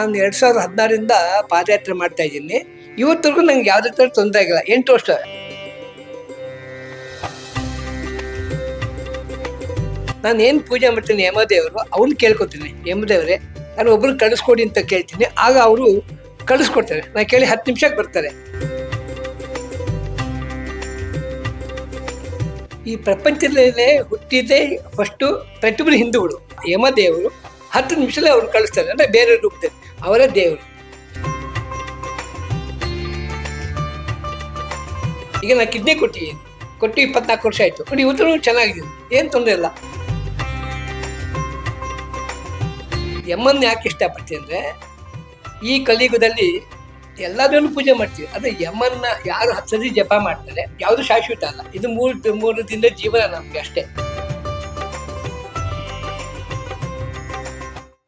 ನಾನು ಎರಡು ಸಾವಿರದ ಹದಿನಾರಿಂದ ಪಾದಯಾತ್ರೆ ಮಾಡ್ತಾ ಇದ್ದೀನಿ. ಇವತ್ತಿಗೂ ನಂಗೆ ಯಾವುದೇ ಥರ ತೊಂದರೆ ಆಗಿಲ್ಲ. ಎಂಟು ವರ್ಷ. ನಾನು ಏನು ಪೂಜೆ ಮಾಡ್ತೀನಿ ಯಮದೇವರು ಅವ್ನು ಕೇಳ್ಕೊತೀನಿ ಯಮದೇವ್ರೆ ನಾನು ಒಬ್ರು ಕಳಿಸ್ಕೊಡಿ ಅಂತ ಕೇಳ್ತೀನಿ. ಆಗ ಅವರು ಕಳಿಸ್ಕೊಡ್ತಾರೆ. ನಾನು ಕೇಳಿ ಹತ್ತು ನಿಮಿಷಕ್ಕೆ ಬರ್ತಾರೆ. ಈ ಪ್ರಪಂಚದಲ್ಲೇ ಹುಟ್ಟಿದ್ದೇ ಫಸ್ಟು ಪ್ರತಿಯೊಬ್ಬರು ಹಿಂದೂಗಳು. ಯಮದೇವರು ಹತ್ತು ನಿಮಿಷದಲ್ಲಿ ಅವ್ರು ಕಳಿಸ್ತಾರೆ. ಅಂದರೆ ಬೇರೆ ರೂಪದಲ್ಲಿ. ಅವರೇ ದೇವರು. ಈಗ ನಾನು ಕಿಡ್ನಿ ಕೊಟ್ಟಿದ್ದೀನಿ ಕೊಟ್ಟು ಇಪ್ಪತ್ನಾಲ್ಕು ವರ್ಷ ಆಯಿತು. ನೋಡಿ ಇವತ್ತು ಚೆನ್ನಾಗಿದ್ದೀನಿ ಏನು ತೊಂದರೆ ಇಲ್ಲ. ಯಮ್ಮನ್ನು ಯಾಕೆ ಇಷ್ಟಪಡ್ತೀನಿ ಅಂದರೆ, ಈ ಕಲಿಯುಗದಲ್ಲಿ ಎಲ್ಲದನ್ನು ಪೂಜೆ ಮಾಡ್ತೀವಿ. ಆದರೆ ಯಮ್ಮನ್ನ ಯಾರು ಹತ್ತು ಜಪ ಮಾಡ್ತಾರೆ, ಯಾವುದು ಶಾಶ್ವತ ಅಲ್ಲ. ಇದು ಮೂರು ಮೂರು ದಿನದ ಜೀವನ ನಮಗೆ ಅಷ್ಟೇ.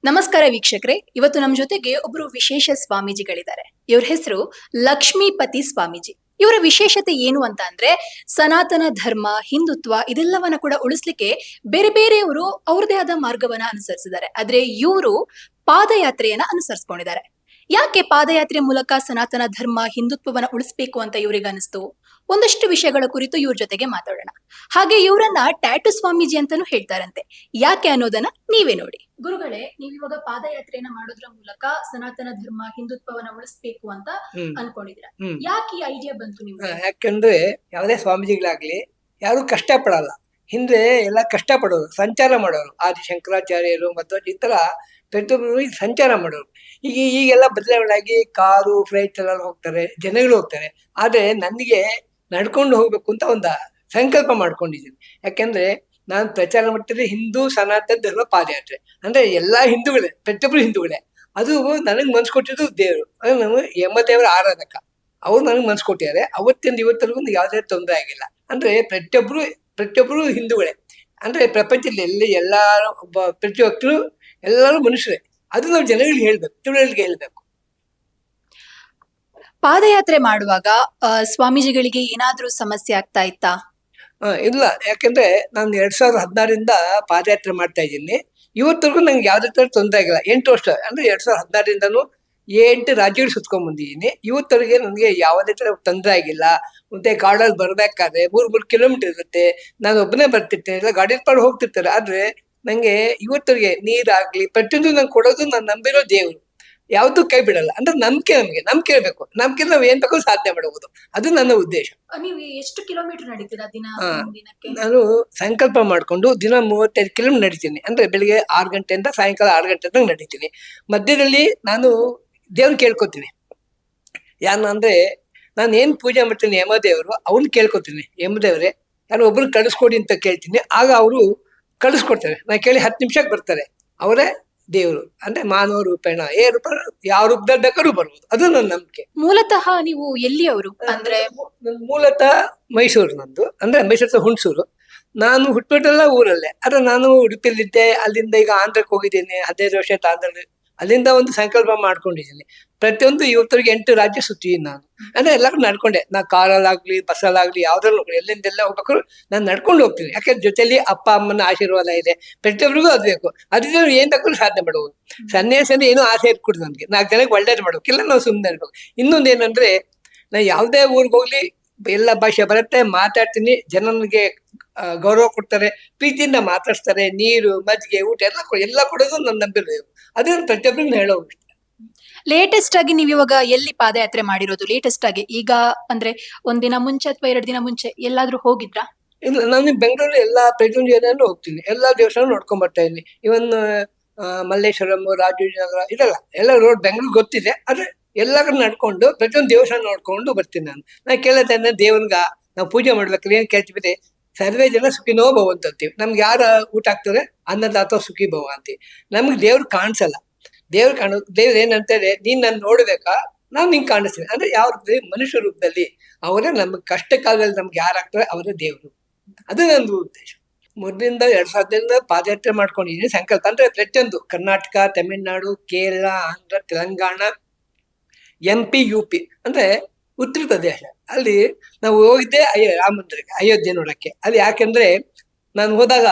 ನಮಸ್ಕಾರ ವೀಕ್ಷಕರೇ. ಇವತ್ತು ನಮ್ಮ ಜೊತೆಗೆ ಒಬ್ರು ವಿಶೇಷ ಸ್ವಾಮೀಜಿಗಳಿದ್ದಾರೆ. ಇವ್ರ ಹೆಸರು ಲಕ್ಷ್ಮೀಪತಿ ಸ್ವಾಮೀಜಿ. ಇವರ ವಿಶೇಷತೆ ಏನು ಅಂತ ಅಂದ್ರೆ ಸನಾತನ ಧರ್ಮ, ಹಿಂದುತ್ವ ಇದೆಲ್ಲವನ್ನ ಕೂಡ ಉಳಿಸ್ಲಿಕ್ಕೆ ಬೇರೆ ಬೇರೆಯವರು ಅವ್ರದೇ ಆದ ಮಾರ್ಗವನ್ನ ಅನುಸರಿಸಿದ್ದಾರೆ. ಆದ್ರೆ ಇವರು ಪಾದಯಾತ್ರೆಯನ್ನ ಅನುಸರಿಸ್ಕೊಂಡಿದ್ದಾರೆ. ಯಾಕೆ ಪಾದಯಾತ್ರೆ ಮೂಲಕ ಸನಾತನ ಧರ್ಮ, ಹಿಂದುತ್ವವನ್ನ ಉಳಿಸ್ಬೇಕು ಅಂತ ಇವರಿಗೆ ಅನಿಸ್ತು ಒಂದಷ್ಟು ವಿಷಯಗಳ ಕುರಿತು ಇವ್ರ ಜೊತೆಗೆ ಮಾತಾಡೋಣ. ಹಾಗೆ ಇವರನ್ನ ಟ್ಯಾಟು ಸ್ವಾಮೀಜಿ ಅಂತಾನೂ ಹೇಳ್ತಾರಂತೆ. ಯಾಕೆ ಅನ್ನೋದನ್ನ ನೀವೇ ನೋಡಿ. ಗುರುಗಳೇ ನೀವ್ ಇವಾಗ ಪಾದಯಾತ್ರೆಯನ್ನ ಮಾಡೋದ್ರ ಮೂಲಕ ಸನಾತನ ಧರ್ಮ ಹಿಂದುತ್ವವನ್ನ ಉಳಿಸ್ಬೇಕು ಅಂತ ಅನ್ಕೊಂಡಿದ್ರ ಯಾಕೆ ಈ ಐಡಿಯಾ ಬಂತು ನಿಮ್ಗೆ? ಯಾಕಂದ್ರೆ ಯಾವುದೇ ಸ್ವಾಮೀಜಿಗಳಾಗ್ಲಿ ಯಾರು ಕಷ್ಟಪಡಲ್ಲ. ಹಿಂದೆ ಎಲ್ಲ ಕಷ್ಟ ಪಡೋರು ಸಂಚಾರ ಮಾಡೋರು. ಆದಿ ಶಂಕರಾಚಾರ್ಯರು ಮತ್ತು ಇತರ ಥರ ಪ್ರತಿಯೊಬ್ಬರು ಸಂಚಾರ ಮಾಡೋರು. ಈಗ ಈಗೆಲ್ಲ ಬದಲಾವಣೆ ಆಗಿ ಕಾರು ಫ್ಲೈಟ್ ಎಲ್ಲ ಹೋಗ್ತಾರೆ ಜನಗಳು ಹೋಗ್ತಾರೆ. ಆದರೆ ನನಗೆ ನಡ್ಕೊಂಡು ಹೋಗ್ಬೇಕು ಅಂತ ಒಂದು ಸಂಕಲ್ಪ ಮಾಡ್ಕೊಂಡಿದ್ದೀನಿ ಯಾಕೆಂದ್ರೆ ನಾನು ಪ್ರಚಾರ ಮಾಡ್ತಿದ್ರೆ ಹಿಂದೂ ಸನಾತನ ಧರ್ಮ ಪಾದಯಾತ್ರೆ. ಅಂದ್ರೆ ಎಲ್ಲಾ ಹಿಂದೂಗಳೇ ಪ್ರತಿಯೊಬ್ಬರು ಹಿಂದೂಗಳೇ. ಅದು ನನಗೆ ಮನ್ಸು ಕೊಟ್ಟಿದ್ದು ದೇವರು. ಅದು ನಾವು ಯಮದೇವರ ಆರಾಧಕ. ಅವ್ರು ನನಗೆ ಮನ್ಸು ಕೊಟ್ಟಿದ್ದಾರೆ. ಅವತ್ತಿಂದ ಇವತ್ತರೆಗೂ ಯಾವುದೇ ತೊಂದರೆ ಆಗಿಲ್ಲ. ಅಂದ್ರೆ ಪ್ರತಿಯೊಬ್ರು ಪ್ರತಿಯೊಬ್ರು ಹಿಂದೂಗಳೇ. ಅಂದ್ರೆ ಪ್ರಪಂಚದಲ್ಲಿ ಎಲ್ಲಿ ಎಲ್ಲಾರು ಒಬ್ಬ ಪ್ರತಿ ಎಲ್ಲರೂ ಮನುಷ್ಯರೇ. ಅದು ನಾವು ಜನಗಳಿಗೆ ಹೇಳ್ಬೇಕು ತಿಳುವಳಿಕೆ ಹೇಳ್ಬೇಕು. ಪಾದಯಾತ್ರೆ ಮಾಡುವಾಗ ಸ್ವಾಮೀಜಿಗಳಿಗೆ ಏನಾದ್ರೂ ಸಮಸ್ಯೆ ಆಗ್ತಾ ಇತ್ತಾ? ಇಲ್ಲ. ಯಾಕಂದ್ರೆ ನಾನು ಎರಡ್ ಸಾವಿರದ ಹದಿನಾರರಿಂದ ಪಾದಯಾತ್ರೆ ಮಾಡ್ತಾ ಇದ್ದೀನಿ. ಇವತ್ತಿಗೂ ನಂಗೆ ಯಾವುದೇ ತರ ತೊಂದರೆ ಆಗಿಲ್ಲ. ಎಂಟು ವರ್ಷ, ಅಂದ್ರೆ ಎರಡ್ ಸಾವಿರದ ಹದಿನಾರರಿಂದನೂ ಎಂಟು ರಾಜ್ಯಗಳು ಸುತ್ಕೊಂಡ್ ಬಂದಿದ್ದೀನಿ. ಇವತ್ತರೆಗೆ ನನಗೆ ಯಾವುದೇ ತರ ತೊಂದರೆ ಆಗಿಲ್ಲ. ಮತ್ತೆ ಗಾಡಲ್ಲಿ ಬರ್ಬೇಕಾದ್ರೆ ಮೂರ್, ಮೂರು ಕಿಲೋಮೀಟರ್ ಇರುತ್ತೆ. ನಾನು ಒಬ್ಬನೇ ಬರ್ತಿರ್ತೇನೆ ಇಲ್ಲ ಗಾಡಿ ಪಾಡು ಹೋಗ್ತಿರ್ತಾರೆ. ಆದ್ರೆ ನಂಗೆ ಇವತ್ತರೆಗೆ ನೀರಾಗ್ಲಿ, ಪ್ರತಿಯೊಂದು ನಂಗೆ ಕೊಡೋದು ನಾನು ನಂಬಿರೋ ದೇವರು. ಯಾವ್ದು ಕೈ ಬಿಡಲ್ಲ. ಅಂದ್ರೆ ನಂಬಿಕೆ ನಮಗೆ ನಂಬಿಕೆ ಇರಬೇಕು. ನಂಬಿಕೆ ನಾವು ಏನ್ ಬೇಕು ಸಾಧನೆ ಮಾಡಬಹುದು ಅದು ನನ್ನ ಉದ್ದೇಶ. ನೀವು ಎಷ್ಟು ಕಿಲೋಮೀಟರ್ ನಡೀತೀರಾ ದಿನ ಹಾ. ದಿನಕ್ಕೆ? ನಾನು ಸಂಕಲ್ಪ ಮಾಡ್ಕೊಂಡು ದಿನ ಮೂವತ್ತೈದು ಕಿಲೋಮೀಟರ್ ನಡೀತೀನಿ. ಅಂದ್ರೆ ಬೆಳಿಗ್ಗೆ ಆರು ಗಂಟೆಯಿಂದ ಸಾಯಂಕಾಲ ಆರು ಗಂಟೆ ತನಕ ನಡೀತೀನಿ. ಮಧ್ಯದಲ್ಲಿ ನಾನು ದೇವ್ರನ್ನ ಕೇಳ್ಕೊತೀನಿ. ಯಾರು ಅಂದ್ರೆ ನಾನು ಏನ್ ಪೂಜೆ ಮಾಡ್ತೀನಿ ಯಮದೇವರು ಅವ್ನು ಕೇಳ್ಕೊತೀನಿ. ಯಮದೇವ್ರೆ ನಾನು ಒಬ್ರು ಕಳಿಸ್ಕೊಡಿ ಅಂತ ಕೇಳ್ತೀನಿ. ಆಗ ಅವರು ಕಳಿಸ್ಕೊಡ್ತಾರೆ. ನಾನು ಕೇಳಿ ಹತ್ತು ನಿಮಿಷಕ್ಕೆ ಬರ್ತಾರೆ. ಅವರೇ ದೇವರು ಅಂದ್ರೆ ಮಾನವ ರೂಪೇಣ ಏ ರೂಪ ಯಾವ ರೂಪದಲ್ಲಿ ಬೇಕಾದ್ರೂ ಬರ್ಬೋದು. ಅದು ನನ್ನ ನಂಬಿಕೆ. ಮೂಲತಃ ನೀವು ಎಲ್ಲಿಯವರು? ಅಂದ್ರೆ ಮೂಲತಃ ಮೈಸೂರು ನಂದು. ಅಂದ್ರೆ ಮೈಸೂರು ಹುಣಸೂರು. ನಾನು ಹುಟ್ಟುಬಿಟ್ಟೆಲ್ಲ ಊರಲ್ಲೇ. ಆದ್ರೆ ನಾನು ಉಡುಪಿಯಲ್ಲಿದ್ದೆ ಅಲ್ಲಿಂದ ಈಗ ಆಂಧ್ರಕ್ಕೆ ಹೋಗಿದ್ದೀನಿ. ಹದಿನೈದು ವರ್ಷ ಆಂಧ್ರದಲ್ಲಿ ಅಲ್ಲಿಂದ ಒಂದು ಸಂಕಲ್ಪ ಮಾಡ್ಕೊಂಡಿದ್ದೀನಿ. ಪ್ರತಿಯೊಂದು ಇವತ್ತರಿಗೆ ಎಂಟು ರಾಜ್ಯ ಸುತ್ತೀನಿ ನಾನು. ಅಂದ್ರೆ ಎಲ್ಲರೂ ನಡ್ಕೊಂಡೆ. ನಾ ಕಾರಲ್ಲಾಗ್ಲಿ, ಬಸ್ಸಲ್ಲಾಗ್ಲಿ, ಯಾವ್ದ್ರಲ್ಲೂ ಎಲ್ಲಿಂದೆಲ್ಲ ಹೋಗ್ಬೇಕಾದ್ರು ನಾನು ನಡ್ಕೊಂಡು ಹೋಗ್ತೀನಿ. ಯಾಕಂದ್ರೆ ಜೊತೆಲಿ ಅಪ್ಪ, ಅಮ್ಮನ ಆಶೀರ್ವಾದ ಇದೆ. ಪ್ರತಿಯೊಬ್ಬರಿಗೂ ಅದು ಬೇಕು. ಅದರಿಂದ ಏನ್ ತಗೊಂಡು ಸಾಧನೆ ಮಾಡ್ಬೋದು ಸನ್ಯಾಸನ ಏನೋ ಆಸೆ ಇಟ್ಕೊಡು ನನಗೆ. ನಾಲ್ಕು ಜನಕ್ಕೆ ಒಳ್ಳೇದು ಮಾಡ್ಬೇಕು. ಇಲ್ಲ ನಾವು ಸುಮ್ಮನೆ ಇರ್ಬೇಕು. ಇನ್ನೊಂದು ಏನಂದ್ರೆ, ನಾ ಯಾವುದೇ ಊರಿಗೆ ಹೋಗ್ಲಿ, ಎಲ್ಲ ಭಾಷೆ ಬರುತ್ತೆ, ಮಾತಾಡ್ತೀನಿ. ಜನನಿಗೆ ಗೌರವ ಕೊಡ್ತಾರೆ. ಪ್ರೀತಿಯಿಂದ ಮಾತಾಡ್ಸ್ತಾರೆ. ನೀರು, ಮಜ್ಜಿಗೆ, ಊಟ ಎಲ್ಲ ಎಲ್ಲ ಕೊಡೋದು ನನ್ನ ನಂಬಿರೋದು. ಅದನ್ನ ಪ್ರತಿಯೊಬ್ಬರಿಗೂ ಹೇಳೋ ಲೇಟೆಸ್ಟ್ ಆಗಿ ನೀವು ಇವಾಗ ಎಲ್ಲಿ ಪಾದಯಾತ್ರೆ ಮಾಡಿರೋದು? ಲೇಟೆಸ್ಟ್ ಆಗಿ ಈಗ ಅಂದ್ರೆ ಒಂದಿನ ಮುಂಚೆ ಅಥವಾ ಎರಡು ದಿನ ಮುಂಚೆ ಎಲ್ಲಾದ್ರೂ ಹೋಗಿದ್ರಾ? ಇಲ್ಲ ನಾನು ಬೆಂಗಳೂರು ಎಲ್ಲಾ ಪ್ರತಿಯೊಂದು ಏರಿಯಾನು ಹೋಗ್ತೀನಿ. ಎಲ್ಲಾ ದೇವಸ್ಥಾನ ನೋಡ್ಕೊಂಡ್ ಬರ್ತಾ ಇದ್ದೀನಿ. ಇವನ್ ಮಲ್ಲೇಶ್ವರಂ ನಗರ ಇದೆಲ್ಲ ಎಲ್ಲ ರೋಡ್ ಬೆಂಗಳೂರು ಗೊತ್ತಿದೆ. ಆದ್ರೆ ಎಲ್ಲ ಕಡೆ ನಡ್ಕೊಂಡು ಪ್ರತಿಯೊಂದು ದೇವಸ್ಥಾನ ನೋಡ್ಕೊಂಡು ಬರ್ತೀನಿ ನಾನು. ನಾನು ಕೇಳತ್ತೆ ದೇವನ್ಗ ನಾವು ಪೂಜೆ ಮಾಡ್ಬೇಕು ಏನ್ ಕೇಳ್ತೀವಿ ಸರ್ವೇ ಜನ ಸುಖಿನೋ ಭವ ಅಂತ ಅಂತೀವಿ. ನಮ್ಗೆ ಯಾರು ಊಟ ಆಗ್ತದೆ ಅನ್ನದಾತ ಸುಖಿ ಭವ ಅಂತೀವಿ. ನಮ್ಗೆ ದೇವ್ರು ಕಾಣಿಸಲ್ಲ. ದೇವ್ರು ಕಾಣ, ದೇವ್ರು ಏನಂತಾರೆ ನೀನ್ ನಾನು ನೋಡ್ಬೇಕಾ? ನಾವ್ ನಿಂಗೆ ಕಾಣಿಸ್ತೀನಿ. ಅಂದ್ರೆ ಯಾವ ರೂಪದಲ್ಲಿ? ಮನುಷ್ಯ ರೂಪದಲ್ಲಿ. ಅವರೇ ನಮ್ಗೆ ಕಷ್ಟ ಕಾಲದಲ್ಲಿ ನಮ್ಗೆ ಯಾರಾಗ್ತಾರೆ ಅವರೇ ದೇವರು. ಅದು ನಂದು ಉದ್ದೇಶ. ಮೊದಲಿಂದ ಎರಡ್ ಸಾವಿರದಿಂದ ಪಾದಯಾತ್ರೆ ಮಾಡ್ಕೊಂಡಿದ್ದೀನಿ ಸಂಕಲ್ಪ ಅಂದ್ರೆ ಪ್ರತಿಯೊಂದು. Karnataka, Tamil Nadu, Kerala, Andhra, Telangana, M P, U P. ಅಂದ್ರೆ ಉತ್ತರ ಪ್ರದೇಶ. ಅಲ್ಲಿ ನಾವು ಹೋಗಿದ್ದೆ ಅಯ್ಯೋ ರಾಮ ಮಂದಿರಕ್ಕೆ ಅಯೋಧ್ಯೆ ನೋಡಕ್ಕೆ. ಅಲ್ಲಿ ಯಾಕೆಂದ್ರೆ ನಾನು ಹೋದಾಗ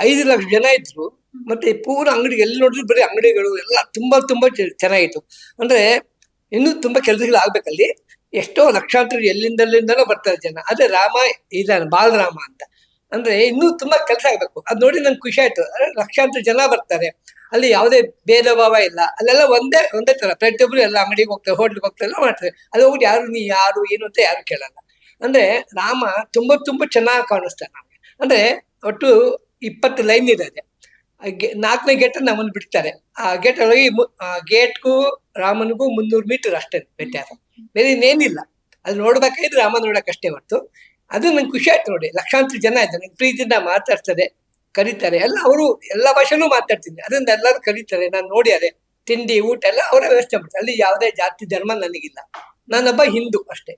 ಐದು ಲಕ್ಷ ಜನ ಇದ್ರು, ಮತ್ತೆ ಪೂರ ಅಂಗಡಿ ಎಲ್ಲಿ ನೋಡಿದ್ರು ಬರೀ ಅಂಗಡಿಗಳು ಎಲ್ಲ ತುಂಬಾ ತುಂಬಾ ಚೆನ್ನಾಗಿತ್ತು. ಅಂದ್ರೆ ಇನ್ನೂ ತುಂಬಾ ಕೆಲಸಗಳು ಆಗ್ಬೇಕಲ್ಲಿ ಎಷ್ಟೋ ಲಕ್ಷಾಂತರ ಎಲ್ಲಿಂದಲ್ಲಿಂದಲೂ ಬರ್ತಾರೆ ಜನ. ಅದೇ ರಾಮ, ಇದಾನೆ ಬಾಲರಾಮ ಅಂತ. ಅಂದ್ರೆ ಇನ್ನೂ ತುಂಬಾ ಕೆಲಸ ಆಗ್ಬೇಕು. ಅದ್ ನೋಡಿ ನಂಗೆ ಖುಷಿ ಆಯ್ತು. ಲಕ್ಷಾಂತರ ಜನ ಬರ್ತಾರೆ. ಅಲ್ಲಿ ಯಾವುದೇ ಭೇದ ಭಾವ ಇಲ್ಲ. ಅಲ್ಲೆಲ್ಲ ಒಂದೇ ಒಂದೇ ತರ ಪ್ರತಿಯೊಬ್ರು ಎಲ್ಲ ಅಂಗಡಿಗೆ ಹೋಗ್ತಾರೆ, ಹೋಟ್ಲಿಗೆ ಹೋಗ್ತಾರೆ, ಎಲ್ಲ ಮಾಡ್ತಾರೆ. ಅಲ್ಲಿ ಹೋಗ್ಬಿಟ್ಟು ಯಾರು, ನೀ ಯಾರು, ಏನು ಅಂತ ಯಾರು ಕೇಳಲ್ಲ. ಅಂದ್ರೆ ರಾಮ ತುಂಬಾ ತುಂಬಾ ಚೆನ್ನಾಗಿ ಕಾಣಿಸ್ತಾನೆ ನಮಗೆ. ಅಂದ್ರೆ ಒಟ್ಟು ಇಪ್ಪತ್ತು ಲೈನ್ ಇದೆ ಅದೇ ನಾಲ್ಕನೇ ಗೇಟ್ ನಮ್ಮನ್ನು ಬಿಡ್ತಾರೆ. ಆ ಗೇಟ್ ಒಳಗೆ ಗೇಟ್ಗೂ ರಾಮನಿಗೂ ಮುನ್ನೂರು ಮೀಟರ್ ಅಷ್ಟೇ ವ್ಯತ್ಯಾಸ. ಬೇರೆ ಇನ್ನೇನಿಲ್ಲ. ಅಲ್ಲಿ ನೋಡ್ಬೇಕಾದ್ರೆ ರಾಮ ನೋಡಕ್ಕಷ್ಟೇ ಹೊರತು. ಅದು ನಂಗೆ ಖುಷಿ ಆಯ್ತು ನೋಡಿ. ಲಕ್ಷಾಂತರ ಜನ ಇದ್ದಾರೆ. ಪ್ರೀತಿಯಿಂದ ಮಾತಾಡ್ತಾರೆ. ಕರೀತಾರೆ. ಎಲ್ಲ ಅವರು ಎಲ್ಲ ಭಾಷೆನೂ ಮಾತಾಡ್ತೀನಿ. ಅದರಿಂದ ಎಲ್ಲರೂ ಕರೀತಾರೆ. ನಾನು ಅದೇ. ತಿಂಡಿ ಊಟ ಎಲ್ಲ ಅವರ ವ್ಯವಸ್ಥೆ ಮಾಡ್ತಾರೆ. ಅಲ್ಲಿ ಯಾವುದೇ ಜಾತಿ ಧರ್ಮ ನನಗಿಲ್ಲ. ನಾನೊಬ್ಬ ಹಿಂದೂ ಅಷ್ಟೇ.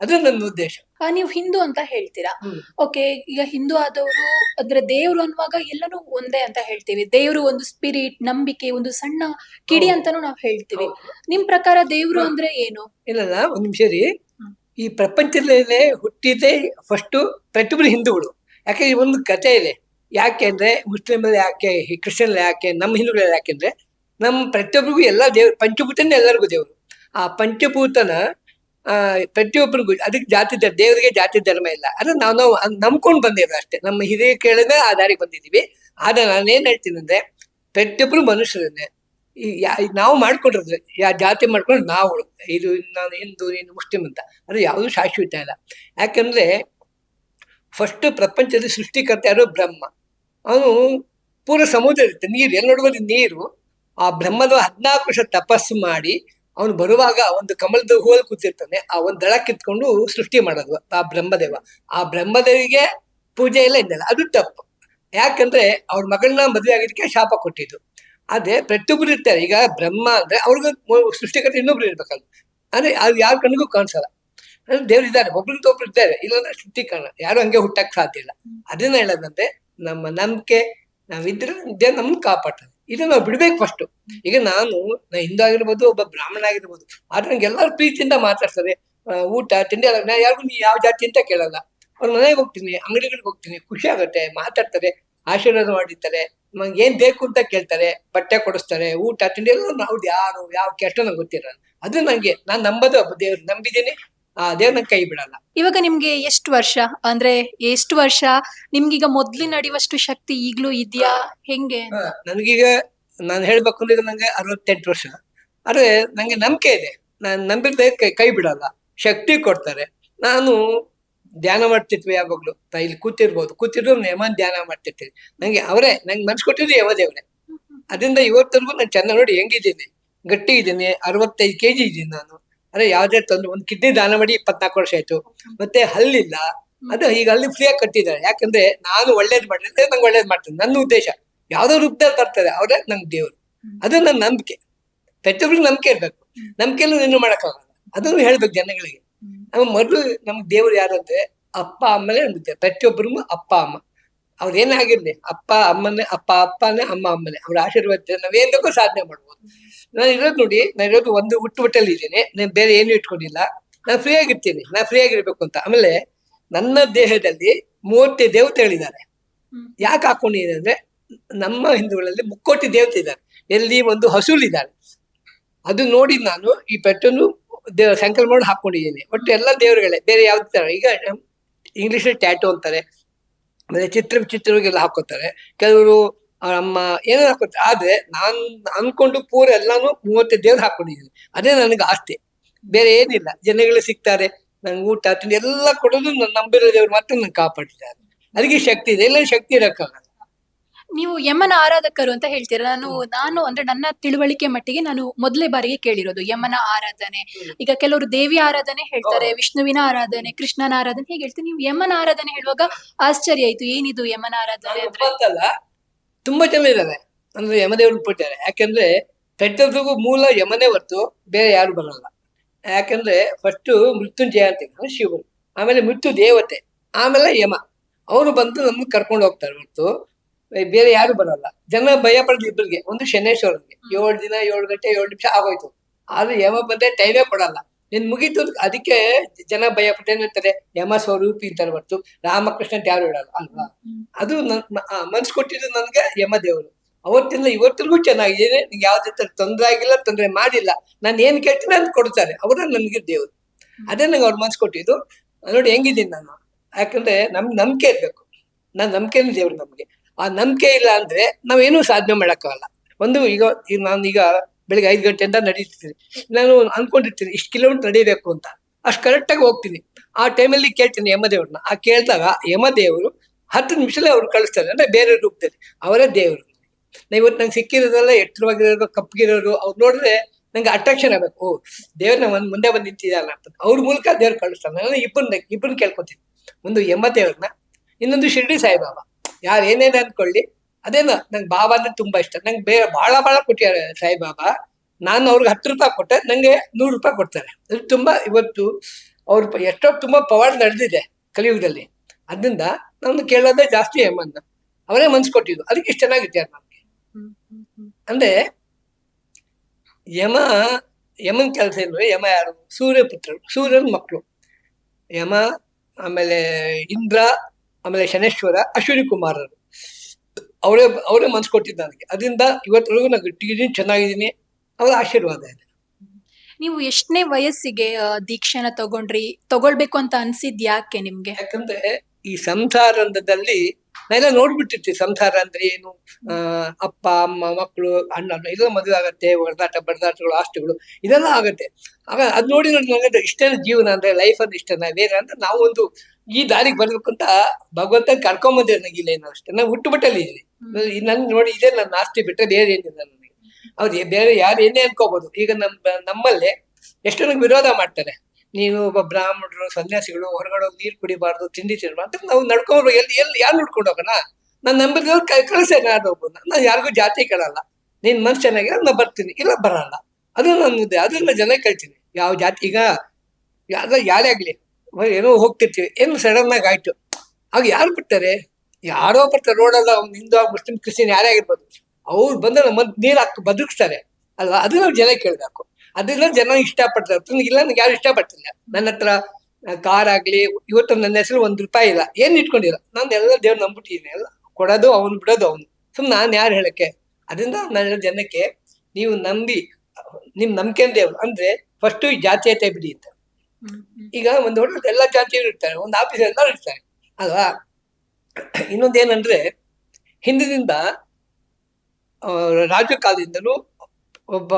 ಅದು ನನ್ನ ಉದ್ದೇಶ. ಆ, ನೀವು ಹಿಂದೂ ಅಂತ ಹೇಳ್ತೀರಾ? ಓಕೆ ಈಗ ಹಿಂದೂ ಆದವರು ಅಂದ್ರೆ ದೇವ್ರು ಅನ್ನುವಾಗ ಎಲ್ಲನೂ ಒಂದೇ ಅಂತ ಹೇಳ್ತೀವಿ. ದೇವ್ರು ಒಂದು ಸ್ಪಿರಿಟ್ ನಂಬಿಕೆ ಒಂದು ಸಣ್ಣ ಕಿಡಿ ಅಂತಾನೂ ನಾವು ಹೇಳ್ತೀವಿ. ನಿಮ್ ಪ್ರಕಾರ ದೇವ್ರು ಅಂದ್ರೆ ಏನು? ಇಲ್ಲಲ್ಲ ಒಂದ್ ನಿಮಿಷ ರೀ ಈ ಪ್ರಪಂಚದಲ್ಲೇ ಹುಟ್ಟಿದೆ ಫಸ್ಟ್ ಪ್ರತಿಯೊಬ್ಬರು ಹಿಂದೂಗಳು. ಯಾಕೆ ಈ ಒಂದು ಕಥೆ ಇದೆ. ಯಾಕೆ ಅಂದ್ರೆ ಮುಸ್ಲಿಮಲ್ಲಿ ಯಾಕೆ ಕ್ರಿಶ್ಚಿಯನ್ ಕ್ರಿಶ್ಚಿಯನ್ ಯಾಕೆ, ನಮ್ಮ ಹಿಂದೂಗಳಲ್ಲಿ ಯಾಕೆಂದ್ರೆ ನಮ್ಮ ಪ್ರತಿಯೊಬ್ಬರಿಗೂ ಎಲ್ಲ ದೇವ್ರು, ಪಂಚಭೂತನೇ ಎಲ್ಲರಿಗೂ ದೇವರು. ಆ ಪಂಚಭೂತನ ಪ್ರತಿಯೊಬ್ಬರಿಗೂ ಅದಕ್ಕೆ ಜಾತಿ ದೇವರಿಗೆ ಜಾತಿ ಧರ್ಮ ಇಲ್ಲ. ಅಂದ್ರೆ ನಾವು ನಾವು ನಂಬ್ಕೊಂಡು ಬಂದಿರೋದು ಅಷ್ಟೇ. ನಮ್ಮ ಹಿರಿಯ ಕೇಳಿದ್ರೆ ಆ ದಾರಿಗೆ ಬಂದಿದ್ದೀವಿ. ಆದ್ರೆ ನಾನೇನ್ ಹೇಳ್ತೀನಿ ಅಂದ್ರೆ ಪ್ರತಿಯೊಬ್ಬರು ಮನುಷ್ಯರನ್ನೇ, ಈ ನಾವು ಮಾಡ್ಕೊಂಡಿರೋದು, ಯಾ, ಜಾತಿ ಮಾಡ್ಕೊಂಡು ನಾವು, ಇದು ನಾನು ಹಿಂದೂ, ನೀನು ಮುಸ್ಲಿಂ ಅಂತ, ಅದು ಯಾವುದು ಶಾಶ್ವತ ಇಲ್ಲ. ಯಾಕಂದ್ರೆ ಫಸ್ಟ್ ಪ್ರಪಂಚದ ಸೃಷ್ಟಿಕರ್ತ ಯಾರು? ಬ್ರಹ್ಮ. ಅವನು ಪೂರ ಸಮುದ್ರ ಇರುತ್ತೆ. ನೀರು ಎಲ್ಲಿ ನೋಡುವಲ್ಲಿ ನೀರು, ಆ ಬ್ರಹ್ಮದ ಹದಿನಾಲ್ಕು ವರ್ಷ ತಪಸ್ಸು ಮಾಡಿ ಅವನು ಬರುವಾಗ ಒಂದು ಕಮಲದ ಹೂವಲ್ಲಿ ಕೂತಿರ್ತಾನೆ. ಆ ಒಂದು ದಳ ಕಿತ್ಕೊಂಡು ಸೃಷ್ಟಿ ಮಾಡೋದು ಆ ಬ್ರಹ್ಮದೇವ. ಆ ಬ್ರಹ್ಮದೇವಿಗೆ ಪೂಜೆ ಎಲ್ಲ ಇದ್ದಲ್ಲ. ಅದು ತಪ್ಪು. ಯಾಕಂದ್ರೆ ಅವ್ರ ಮಗಳನ್ನ ಮದುವೆ ಆಗಿದ್ದಕ್ಕೆ ಶಾಪ ಕೊಟ್ಟಿದ್ದು. ಅದೇ ಪ್ರತಿಯೊಬ್ಬರು ಇರ್ತಾರೆ. ಈಗ ಬ್ರಹ್ಮ ಅಂದ್ರೆ ಅವ್ರಿಗೂ ಸೃಷ್ಟಿಕರ್ತ ಇನ್ನೊಬ್ರು ಇರ್ಬೇಕಲ್ಲ ಅಂದ್ರೆ ಅದು ಯಾರ ಕಣ್ಣಿಗೂ ಕಾಣಿಸಲ್ಲ. ಅಂದ್ರೆ ದೇವ್ರು ಇದ್ದಾರೆ. ಒಬ್ರಿಂದ ಒಬ್ರು ಇದ್ದಾರೆ. ಇಲ್ಲಾಂದ್ರೆ ಸೃಷ್ಟಿ ಕಾಣ ಯಾರು ಹಂಗೆ ಹುಟ್ಟಕ್ಕೆ ಸಾಧ್ಯ ಇಲ್ಲ. ಅದನ್ನ ಹೇಳೋದಂದ್ರೆ ನಮ್ಮ ನಂಬಿಕೆ ನಾವಿದ್ರೆ ದೇವ್ರು ನಮ್ಮನ್ನು ಕಾಪಾಡ್ತಾರೆ ಇದು ನಾವು ಬಿಡ್ಬೇಕು ಫಸ್ಟ್ ಈಗ ನಾನು, ನಾ ಹಿಂದೂ ಆಗಿರ್ಬೋದು, ಒಬ್ಬ ಬ್ರಾಹ್ಮಣ ಆಗಿರ್ಬೋದು, ಆದ್ರೆ ನಂಗೆ ಎಲ್ಲರೂ ಪ್ರೀತಿಯಿಂದ ಮಾತಾಡ್ತಾರೆ. ಊಟ, ತಿಂಡಿ ಎಲ್ಲ, ನಾ ಯಾರಿಗೂ ನೀ ಯಾವ ಜಾತಿ ಅಂತ ಕೇಳಲ್ಲ. ಅವ್ರ ಮನೆಗೆ ಹೋಗ್ತೀನಿ, ಅಂಗಡಿಗಳಿಗೆ ಹೋಗ್ತೀನಿ, ಖುಷಿ ಆಗುತ್ತೆ, ಮಾತಾಡ್ತಾರೆ, ಆಶೀರ್ವಾದ ಮಾಡಿರ್ತಾರೆ ನಂಗೆ ಏನ್ ಬೇಕು ಅಂತ ಕೇಳ್ತಾರೆ, ಬಟ್ಟೆ ಕೊಡಿಸ್ತಾರೆ, ಊಟ, ತಿಂಡಿ ಎಲ್ಲ ನಾವು ಯಾರು, ಯಾವ ಕೆಟ್ಟ ನಂಗೆ ಗೊತ್ತಿರಲ್ಲ. ಅದು ನಂಗೆ, ನಾನ್ ನಂಬೋದು ದೇವ್ರು, ನಂಬಿದ್ದೀನಿ. ಆ ದೇವ್ರ ಕೈ ಬಿಡಲ್ಲ ಇವಾಗ ನಿಮ್ಗೆ ಎಷ್ಟು ವರ್ಷ? ಅಂದ್ರೆ ಎಷ್ಟು ವರ್ಷ? ನಿಮ್ಗೀಗ ಮೊದ್ಲಿನ ನಡೆಯುವಷ್ಟು ಶಕ್ತಿ ಈಗ್ಲೂ ಇದ್ಯಾ? ಹೆಂಗೆ ಹ, ನನಗೀಗ ನಾನು ಹೇಳ್ಬೇಕು ಅಂದ್ರೆ ನಂಗೆ ಅರವತ್ತೆಂಟು ವರ್ಷ. ಆದ್ರೆ ನಂಗೆ ನಂಬಿಕೆ ಇದೆ. ನಾನು ನಂಬಿದ್ರೆ ಕೈ ಕೈ ಬಿಡಲ್ಲ. ಶಕ್ತಿ ಕೊಡ್ತಾರೆ. ನಾನು ಧ್ಯಾನ ಮಾಡ್ತಿರ್ತೀವಿ ಯಾವಾಗ್ಲೂ. ನಾ ಇಲ್ಲಿ ಕೂತಿರ್ಬೋದು. ಕೂತಿದ್ರು ಯಮನ್ ಧ್ಯಾನ ಮಾಡ್ತಿರ್ತೀವಿ ನಂಗೆ ಅವರೇ ನಂಗೆ ಮನ್ಸು ಕೊಟ್ಟಿದ್ದು ಯಮದೇವ್ರೆ ಅದರಿಂದ ಇವತ್ತರೆಗೂ ನಾನು ಚೆನ್ನಾಗಿ ನೋಡಿ ಹೆಂಗಿದ್ದೀನಿ. ಗಟ್ಟಿ ಇದ್ದೀನಿ. ಅರವತ್ತೈದು ಕೆ ಜಿ ಇದ್ದೀನಿ ನಾನು. ಅದೇ ಯಾವ್ದೇ ತೊಂದ್ರೆ, ಒಂದು ಕಿಡ್ನಿ ದಾನ ಮಾಡಿ ಇಪ್ಪತ್ನಾಲ್ಕು ವರ್ಷ ಆಯ್ತು. ಮತ್ತೆ ಹಲ್ಲಿಲ್ಲ. ಅದು ಈಗ ಅಲ್ಲಿ ಫ್ರೀಯಾಗಿ ಕಟ್ಟಿದ್ದಾರೆ. ಯಾಕಂದ್ರೆ ನಾನು ಒಳ್ಳೇದ್ ಮಾಡಿದ್ರೆ ನಂಗೆ ಒಳ್ಳೇದ್ ಮಾಡ್ತೇನೆ ನನ್ನ ಉದ್ದೇಶ. ಯಾವ್ದೋ ರೂಪದಲ್ಲಿ ಬರ್ತಾರೆ ಅವರೇ ನಂಗೆ ದೇವ್ರು. ಅದು ನನ್ನ ನಂಬಿಕೆ. ಪ್ರತಿಯೊಬ್ಬರು ನಂಬಿಕೆ ಇರ್ಬೇಕು. ನಂಬಿಕೆನೂ ಏನು ಮಾಡಕ್ಕಾಗಲ್ಲ. ಅದನ್ನು ಹೇಳ್ಬೇಕು ಜನಗಳಿಗೆ. ನಮ್ಮ ಮೊದಲು ನಮ್ಗೆ ದೇವ್ರು ಯಾರಂದ್ರೆ ಅಪ್ಪ, ಅಮ್ಮನೇ ನಂಬುತ್ತೆ ಪ್ರತಿಯೊಬ್ಬರಿಗೂ ಅಪ್ಪ, ಅಮ್ಮ. ಅವ್ರು ಏನೇ ಆಗಿರ್ಲಿ, ಅಪ್ಪ, ಅಮ್ಮನೇ, ಅಪ್ಪ, ಅಪ್ಪನೇ, ಅಮ್ಮ, ಅಮ್ಮನೇ. ಅವ್ರ ಆಶೀರ್ವಾದ ನಾವೇನಕ್ಕೂ ನಾವೇನ್ ಸಾಧನೆ ಮಾಡ್ಬೋದು. ನಾನು ಇರೋದು ನೋಡಿ ನಾನು ಇರೋದು ಒಂದು ಹುಟ್ಟುಬಿಟ್ಟಲ್ಲಿ ಇದ್ದೀನಿ. ನಾನು ಬೇರೆ ಏನು ಇಟ್ಕೊಂಡಿಲ್ಲ. ನಾನು ಫ್ರೀ ಆಗಿರ್ತೀನಿ. ನಾನು ಫ್ರೀ ಆಗಿರ್ಬೇಕು ಅಂತ. ಆಮೇಲೆ ನನ್ನ ದೇಹದಲ್ಲಿ ಮೂರ್ತಿ ದೇವತೆಗಳಿದ್ದಾರೆ ಹೇಳಿದ್ದಾರೆ. ಯಾಕೆ ಹಾಕೊಂಡಿದ್ದೀನಿ ಅಂದ್ರೆ ನಮ್ಮ ಹಿಂದೂಗಳಲ್ಲಿ ಮುಕ್ಕೋಟಿ ದೇವತೆ ಇದ್ದಾರೆ. ಎಲ್ಲಿ ಒಂದು ಹಸುಲಿದ್ದಾರೆ ಅದು ನೋಡಿ ನಾನು ಈ ಪೆಟ್ಟನ್ನು ದೇವ ಸಂಕಲ್ಪ ಮಾಡಿ ಹಾಕೊಂಡಿದ್ದೀನಿ. ಒಟ್ಟು ಎಲ್ಲ ದೇವರುಗಳೇ. ಬೇರೆ ಯಾವ್ದು ತರ ಈಗ ಇಂಗ್ಲಿಷ್ ಟ್ಯಾಟೋ ಅಂತಾರೆ. ಆಮೇಲೆ ಚಿತ್ರ ಚಿತ್ರಗಳಿಗೆಲ್ಲ ಹಾಕೋತಾರೆ. ಕೆಲವರು ಅವ್ರ ಅಮ್ಮ ಏನೋ ಹಾಕೋತಾರೆ ಆದ್ರೆ ನಾನ್ ಅನ್ಕೊಂಡು ಪೂರ ಎಲ್ಲಾನು ಮೂವತ್ತೈದು ದೇವ್ರು ಹಾಕೊಂಡಿದ್ದೀನಿ ಅದೇ ನನಗೆ ಆಸ್ತಿ. ಬೇರೆ ಏನಿಲ್ಲ. ಜನಗಳು ಸಿಗ್ತಾರೆ. ನಂಗೆ ಊಟ ತಿಂಡಿ ಎಲ್ಲ ಕೊಡೋದು ನನ್ನ ನಂಬಿರೋ ದೇವ್ರು ಮಾತ್ರ ನನ್ ಕಾಪಾಡಿದ್ದಾರೆ ಅದಕ್ಕೆ ಶಕ್ತಿ ಇದೆ. ಎಲ್ಲ ಶಕ್ತಿ ಇರೋಕ್ಕಾಗಲ್ಲ. ನೀವು ಯಮನ ಆರಾಧಕರು ಅಂತ ಹೇಳ್ತೀರಾ? ನಾನು ನಾನು ಅಂದ್ರೆ ನನ್ನ ತಿಳುವಳಿಕೆ ಮಟ್ಟಿಗೆ ನಾನು ಮೊದಲೇ ಬಾರಿಗೆ ಕೇಳಿರೋದು. ಯಮನ ಆರಾಧನೆ. ಈಗ ಕೆಲವರು ದೇವಿ ಆರಾಧನೆ ಹೇಳ್ತಾರೆ ವಿಷ್ಣುವಿನ ಆರಾಧನೆ ಕೃಷ್ಣನ ಆರಾಧನೆ. ಹೇಗೆ ಹೇಳ್ತೀನಿ. ನೀವು ಯಮನ ಆರಾಧನೆ ಹೇಳುವಾಗ ಆಶ್ಚರ್ಯ ಆಯ್ತು. ಏನಿದು ಯಮನ ಆರಾಧನೆ ಅಂದ್ರೆ? ತುಂಬಾ ಜನ ಇದ್ದಾರೆ. ಅಂದ್ರೆ ಯಮದೇವರು ಕೊಟ್ಟಿದ್ದಾರೆ ಯಾಕಂದ್ರೆ ಪ್ರತಿಯೊಬ್ಬರಿಗೂ ಮೂಲ ಯಮನೇ ಹೊರತು ಬೇರೆ ಯಾರು ಬರಲ್ಲ. ಯಾಕಂದ್ರೆ ಫಸ್ಟ್ ಮೃತ್ಯುಂಜಯ ಅಂತ ಶಿವನು. ಆಮೇಲೆ ಮೃತ್ಯು ದೇವತೆ, ಆಮೇಲೆ ಯಮ. ಅವರು ಬಂದು ನಮ್ಗೆ ಕರ್ಕೊಂಡು ಹೋಗ್ತಾರೆ ಹೊರತು. ಬೇರೆ ಯಾರು ಬರಲ್ಲ. ಜನ ಭಯ ಪಡೆದು ಇಬ್ಬರಿಗೆ. ಒಂದು ಶನೇಶ್ವರನಿಗೆ. ಏಳು ದಿನ, ಏಳು ಗಂಟೆ, ಏಳು ನಿಮಿಷ ಆಗೋಯ್ತು. ಆದ್ರೆ ಯಮ ಬಂದ್ರೆ ಟೈಮೇ ಕೊಡಲ್ಲ. ನಿನ್ ಮುಗೀತು ಅದಕ್ಕೆ ಜನ ಭಯ ಪಟ್ಟೇನಿರ್ತಾರೆ ಯಮ ಸ್ವರೂಪಿ ಅಂತಾರೆ ಹೊರತು ರಾಮಕೃಷ್ಣ ಅಂತ ಯಾರು ಹೇಳಲ್ಲ ಅಲ್ವಾ? ಅದು ನನ್ ಮನ್ಸ್ ಕೊಟ್ಟಿದ್ದು ನನ್ಗೆ ಯಮ ದೇವರು ಅವತ್ತಿಂದ ಇವತ್ತಿಗೂ ಚೆನ್ನಾಗಿದೆ ನಿಂಗೆ ಯಾವ್ದೇ ತರ ತೊಂದರೆ ಆಗಿಲ್ಲ ತೊಂದರೆ ಮಾಡಿಲ್ಲ. ನಾನು ಏನ್ ಕೇಳ್ತೀನಿ ಅಂತ ಕೊಡ್ತಾರೆ ಅವರ ನನ್ಗೆ ದೇವರು. ಅದೇ ನಂಗೆ ಅವ್ರು ಮನ್ಸು ಕೊಟ್ಟಿದ್ದು. ನೋಡಿ ಹೆಂಗಿದ್ದೀನಿ ನಾನು. ಯಾಕಂದ್ರೆ ನಮ್ ನಂಬಿಕೆ ಇರ್ಬೇಕು. ನಾನು ನಂಬಿಕೆನೇ ದೇವ್ರು ನಮಗೆ. ಆ ನಂಬಿಕೆ ಇಲ್ಲ ಅಂದ್ರೆ ನಾವೇನು ಸಾಧನೆ ಮಾಡೋಕ್ಕಾಗಲ್ಲ ಒಂದು ಈಗ ಈಗ ನಾನು ಈಗ ಬೆಳಿಗ್ಗೆ ಐದು ಗಂಟೆಯಿಂದ ನಡೀತೀನಿ ನಾನು ಅನ್ಕೊಂಡಿರ್ತೀನಿ, ಇಷ್ಟು ಕಿಲೋಮೀಟರ್ ನಡೀಬೇಕು ಅಂತ. ಅಷ್ಟು ಕರೆಕ್ಟಾಗಿ ಹೋಗ್ತೀನಿ. ಆ ಟೈಮಲ್ಲಿ ಕೇಳ್ತೀನಿ ಯಮದೇವ್ರನ್ನ. ಆ ಕೇಳಿದಾಗ ಯಮದೇವರು ಹತ್ತು ನಿಮಿಷದಲ್ಲಿ ಅವ್ರು ಕಳಿಸ್ತಾರೆ. ಅಂದ್ರೆ ಬೇರೆ ರೂಪದಲ್ಲಿ. ಅವರೇ ದೇವರು. ನಾ ಇವತ್ತು ನಂಗೆ ಸಿಕ್ಕಿರೋದೆಲ್ಲ ಎತ್ತರವಾಗಿರೋರು, ಕಪ್ಪಗಿರೋರು, ಅವ್ರು ನೋಡಿದ್ರೆ ನಂಗೆ ಅಟ್ರಾಕ್ಷನ್ ಆಗಬೇಕು. ದೇವ್ರನ್ನ ಒಂದ್ ಮುಂದೆ ಬಂದು ನಿಂತಿದ್ದಾನ ಅಂತ. ಅವ್ರ ಮೂಲಕ ದೇವ್ರು ಕಳಿಸ್ತಾರೆ ನಾನು ಇಬ್ಬರನ್ನ ಇಬ್ಬರನ್ನ ಕೇಳ್ಕೊತೀನಿ. ಒಂದು ಯಮದೇವ್ರನ್ನ, ಇನ್ನೊಂದು ಶಿರ್ಡಿ ಸಾಯಿಬಾಬಾ. ಯಾರು ಏನೇನು ಅನ್ಕೊಳ್ಳಿ ಅದೇನ, ನಂಗೆ ಬಾಬಾ ಅಂದ್ರೆ ತುಂಬಾ ಇಷ್ಟ. ನಂಗೆ ಬೇ ಬಹಳ ಬಹಳ ಕೊಟ್ಟಿದ್ದಾರೆ ಸಾಯಿಬಾಬಾ ನಾನು ಅವ್ರಿಗೆ ಹತ್ತು ರೂಪಾಯಿ ಕೊಟ್ಟೆ, ನಂಗೆ ನೂರು ರೂಪಾಯಿ ಕೊಡ್ತಾರೆ. ಅದು ತುಂಬಾ ಇವತ್ತು ಅವ್ರ ಎಷ್ಟೋ ತುಂಬಾ ಪವಾಡ ನಡೆದಿದೆ ಕಲಿಯುಗದಲ್ಲಿ. ಅದರಿಂದ ನಾನು ಕೇಳೋದೇ ಜಾಸ್ತಿ ಹೇಮಂತ ಅವರೇ ಮನ್ಸು ಕೊಟ್ಟಿದ್ದು. ಅದಕ್ಕೆ ಇಷ್ಟು ಚೆನ್ನಾಗಿದ್ದಾರೆ ನಮಗೆ. ಅಂದ್ರೆ ಯಮ, ಯಮನ್ ಕೆಲಸ ಏನು ಯಮ ಯಾರು? ಸೂರ್ಯಪುತ್ರರು ಸೂರ್ಯನ ಮಕ್ಕಳು ಯಮ, ಆಮೇಲೆ ಇಂದ್ರ, ಆಮೇಲೆ ಶನೇಶ್ವರ, ಅಶ್ವಿನಿ ಕುಮಾರರು. ಅವರೇ ಅವರೇ ಮನ್ಸು ಕೊಟ್ಟಿದ್ದ ನನಗೆ ಅದರಿಂದ ಇವತ್ತರೆಗೂ ನಾನು ಟಿವಿ ಚೆನ್ನಾಗಿದ್ದೀನಿ. ಅವರ ಆಶೀರ್ವಾದ ಇದೆ. ನೀವು ಎಷ್ಟನೇ ವಯಸ್ಸಿಗೆ ದೀಕ್ಷೆನ ತಗೊಂಡ್ರಿ? ತಗೊಳ್ಬೇಕು ಅಂತ ಅನ್ಸಿದ್ ಯಾಕೆ ನಿಮ್ಗೆ? ಯಾಕಂದ್ರೆ ಈ ಸಂಸಾರದಲ್ಲಿ ನಾನೆಲ್ಲ ನೋಡ್ಬಿಟ್ಟಿರ್ತೀವಿ ಸಂಸಾರ ಅಂದ್ರೆ ಏನು? ಅಪ್ಪ ಅಮ್ಮ ಮಕ್ಕಳು ಅಣ್ಣ ಎಲ್ಲ ಮದುವೆ ಆಗತ್ತೆ. ಹೊಡೆದಾಟ ಬಡದಾಟಗಳು ಆಸ್ತಿಗಳು ಇದೆಲ್ಲ ಆಗತ್ತೆ. ಆಗ ಅದ್ ನೋಡಿ ನೋಡಿ ನನಗೆ ಇಷ್ಟೇನ ಜೀವನ ಅಂದ್ರೆ ಲೈಫ್ ಅಂದ್ರೆ ಇಷ್ಟನ? ಬೇರೆ ಅಂದ್ರೆ ನಾವು ಒಂದು ಈ ದಾರಿಗೆ ಬರ್ಬೇಕು ಅಂತ ಭಗವಂತ ಕರ್ಕೊಂಡ್ ಬಂದಿರ್ ಇಲ್ಲ ಏನೋ ಅಷ್ಟೇ. ನಾನು ಹುಟ್ಟುಬಿಟ್ಟಲ್ಲಿ ಇಲ್ಲಿ. ನನ್ ನೋಡಿ ಇದೇ ನನ್ನ ಆಸ್ತಿ ಬಿಟ್ಟರೆ ಬೇರೆ ಏನಿಲ್ಲ ನನಗೆ. ಅವ್ರು ಬೇರೆ ಯಾರು ಏನೇ ಅನ್ಕೋಬಹುದು ಈಗ ನಮ್ ನಮ್ಮಲ್ಲಿ ಎಷ್ಟು ನನಗೆ ವಿರೋಧ ಮಾಡ್ತಾರೆ. ನೀವು ಒಬ್ಬ ಬ್ರಾಹ್ಮಣರು ಸನ್ಯಾಸಿಗಳು ಹೊರಗಡೆ ಹೋಗಿ ನೀರು ಕುಡಿಬಾರ್ದು ತಿಂಡಿ ತಿನ್ನ ಅಂತ ನಾವು ನಡ್ಕೊಂಡು ಎಲ್ಲಿ ಎಲ್ಲಿ ಯಾರು ನೋಡ್ಕೊಂಡು ಹೋಗೋಣ? ನಾನು ನಂಬಿದವ್ರು ಕಳಿಸೆ ನಾನು ಒಬ್ಬನ ನಾನು ಯಾರಿಗೂ ಜಾತಿ ಕೇಳಲ್ಲ. ನೀನ್ ಮನ್ಸು ಚೆನ್ನಾಗಿರೋ ನಾ ಬರ್ತೀನಿ. ಇಲ್ಲ ಬರಲ್ಲ. ಅದು ನನ್ನ ಅದನ್ನ ಜನ ಕೇಳ್ತೀನಿ ಯಾವ ಜಾತಿ ಈಗ ಯಾರ ಯಾರೇ ಆಗ್ಲಿ. ಏನೋ ಹೋಗ್ತಿರ್ತೀವಿ. ಏನು ಸಡನ್ ಆಗಿ ಆಯ್ತು? ಆಗ ಯಾರು ಬಿಡ್ತಾರೆ ಯಾರೋ ಬರ್ತಾರೆ ರೋಡಲ್ಲ ಅವ್ನು ಹಿಂದೂ ಮುಸ್ಲಿಂ, ಕ್ರಿಶ್ಚಿಯನ್ ಯಾರೇ ಆಗಿರ್ಬೋದು. ಅವ್ರು ಬಂದ್ರೆ ಮದ್ ನೀರು ಹಾಕಿ ಬದುಕಿಸ್ತಾರೆ. ಅಲ್ವಾ? ಅದನ್ನ ನಾವು ಜನ ಕೇಳಬೇಕು. ಅದನ್ನ ಜನ ಇಷ್ಟಪಡ್ತಾರೆ. ಇಲ್ಲ ನನಗೆ ಯಾರು ಇಷ್ಟಪಡ್ತಿಲ್ಲ. ನನ್ನ ಹತ್ರ ಕಾರ್ ಆಗ್ಲಿ, ಇವತ್ತು ನನ್ನ ಹೆಸರು ಒಂದ್ ರೂಪಾಯಿ ಇಲ್ಲ. ಏನ್ ಇಟ್ಕೊಂಡಿಲ್ಲ? ನಾನು ಎಲ್ಲ ದೇವ್ರು ನಂಬಿಟ್ಟಿದ್ದೀನಿ ಎಲ್ಲ ಕೊಡೋದು ಅವ್ನು, ಬಿಡೋದು ಅವನು. ಸುಮ್ ನಾನು ಯಾರು ಹೇಳಕ್ಕೆ? ಅದರಿಂದ ನನ್ನ ಜನಕ್ಕೆ ನೀವು ನಂಬಿ, ನಿಮ್ ನಂಬಿಕೆ ದೇವ್ರು ಅಂದ್ರೆ ಫಸ್ಟ್ ಜಾತೀಯತೆ ಬಿಡಿ ಅಂತ. ಈಗ ಒಂದು ಹೋಟೆಲ್ ಎಲ್ಲ ಜಾತಿಯವರು ಇರ್ತಾರೆ ಒಂದು ಆಫೀಸ್ ಎಲ್ಲರೂ ಇರ್ತಾರೆ ಅಲ್ವಾ? ಇನ್ನೊಂದೇನಂದ್ರೆ ಹಿಂದಿನಿಂದ ರಾಜಕಾಲದಿಂದಲೂ ರಾಜ ಒಬ್ಬ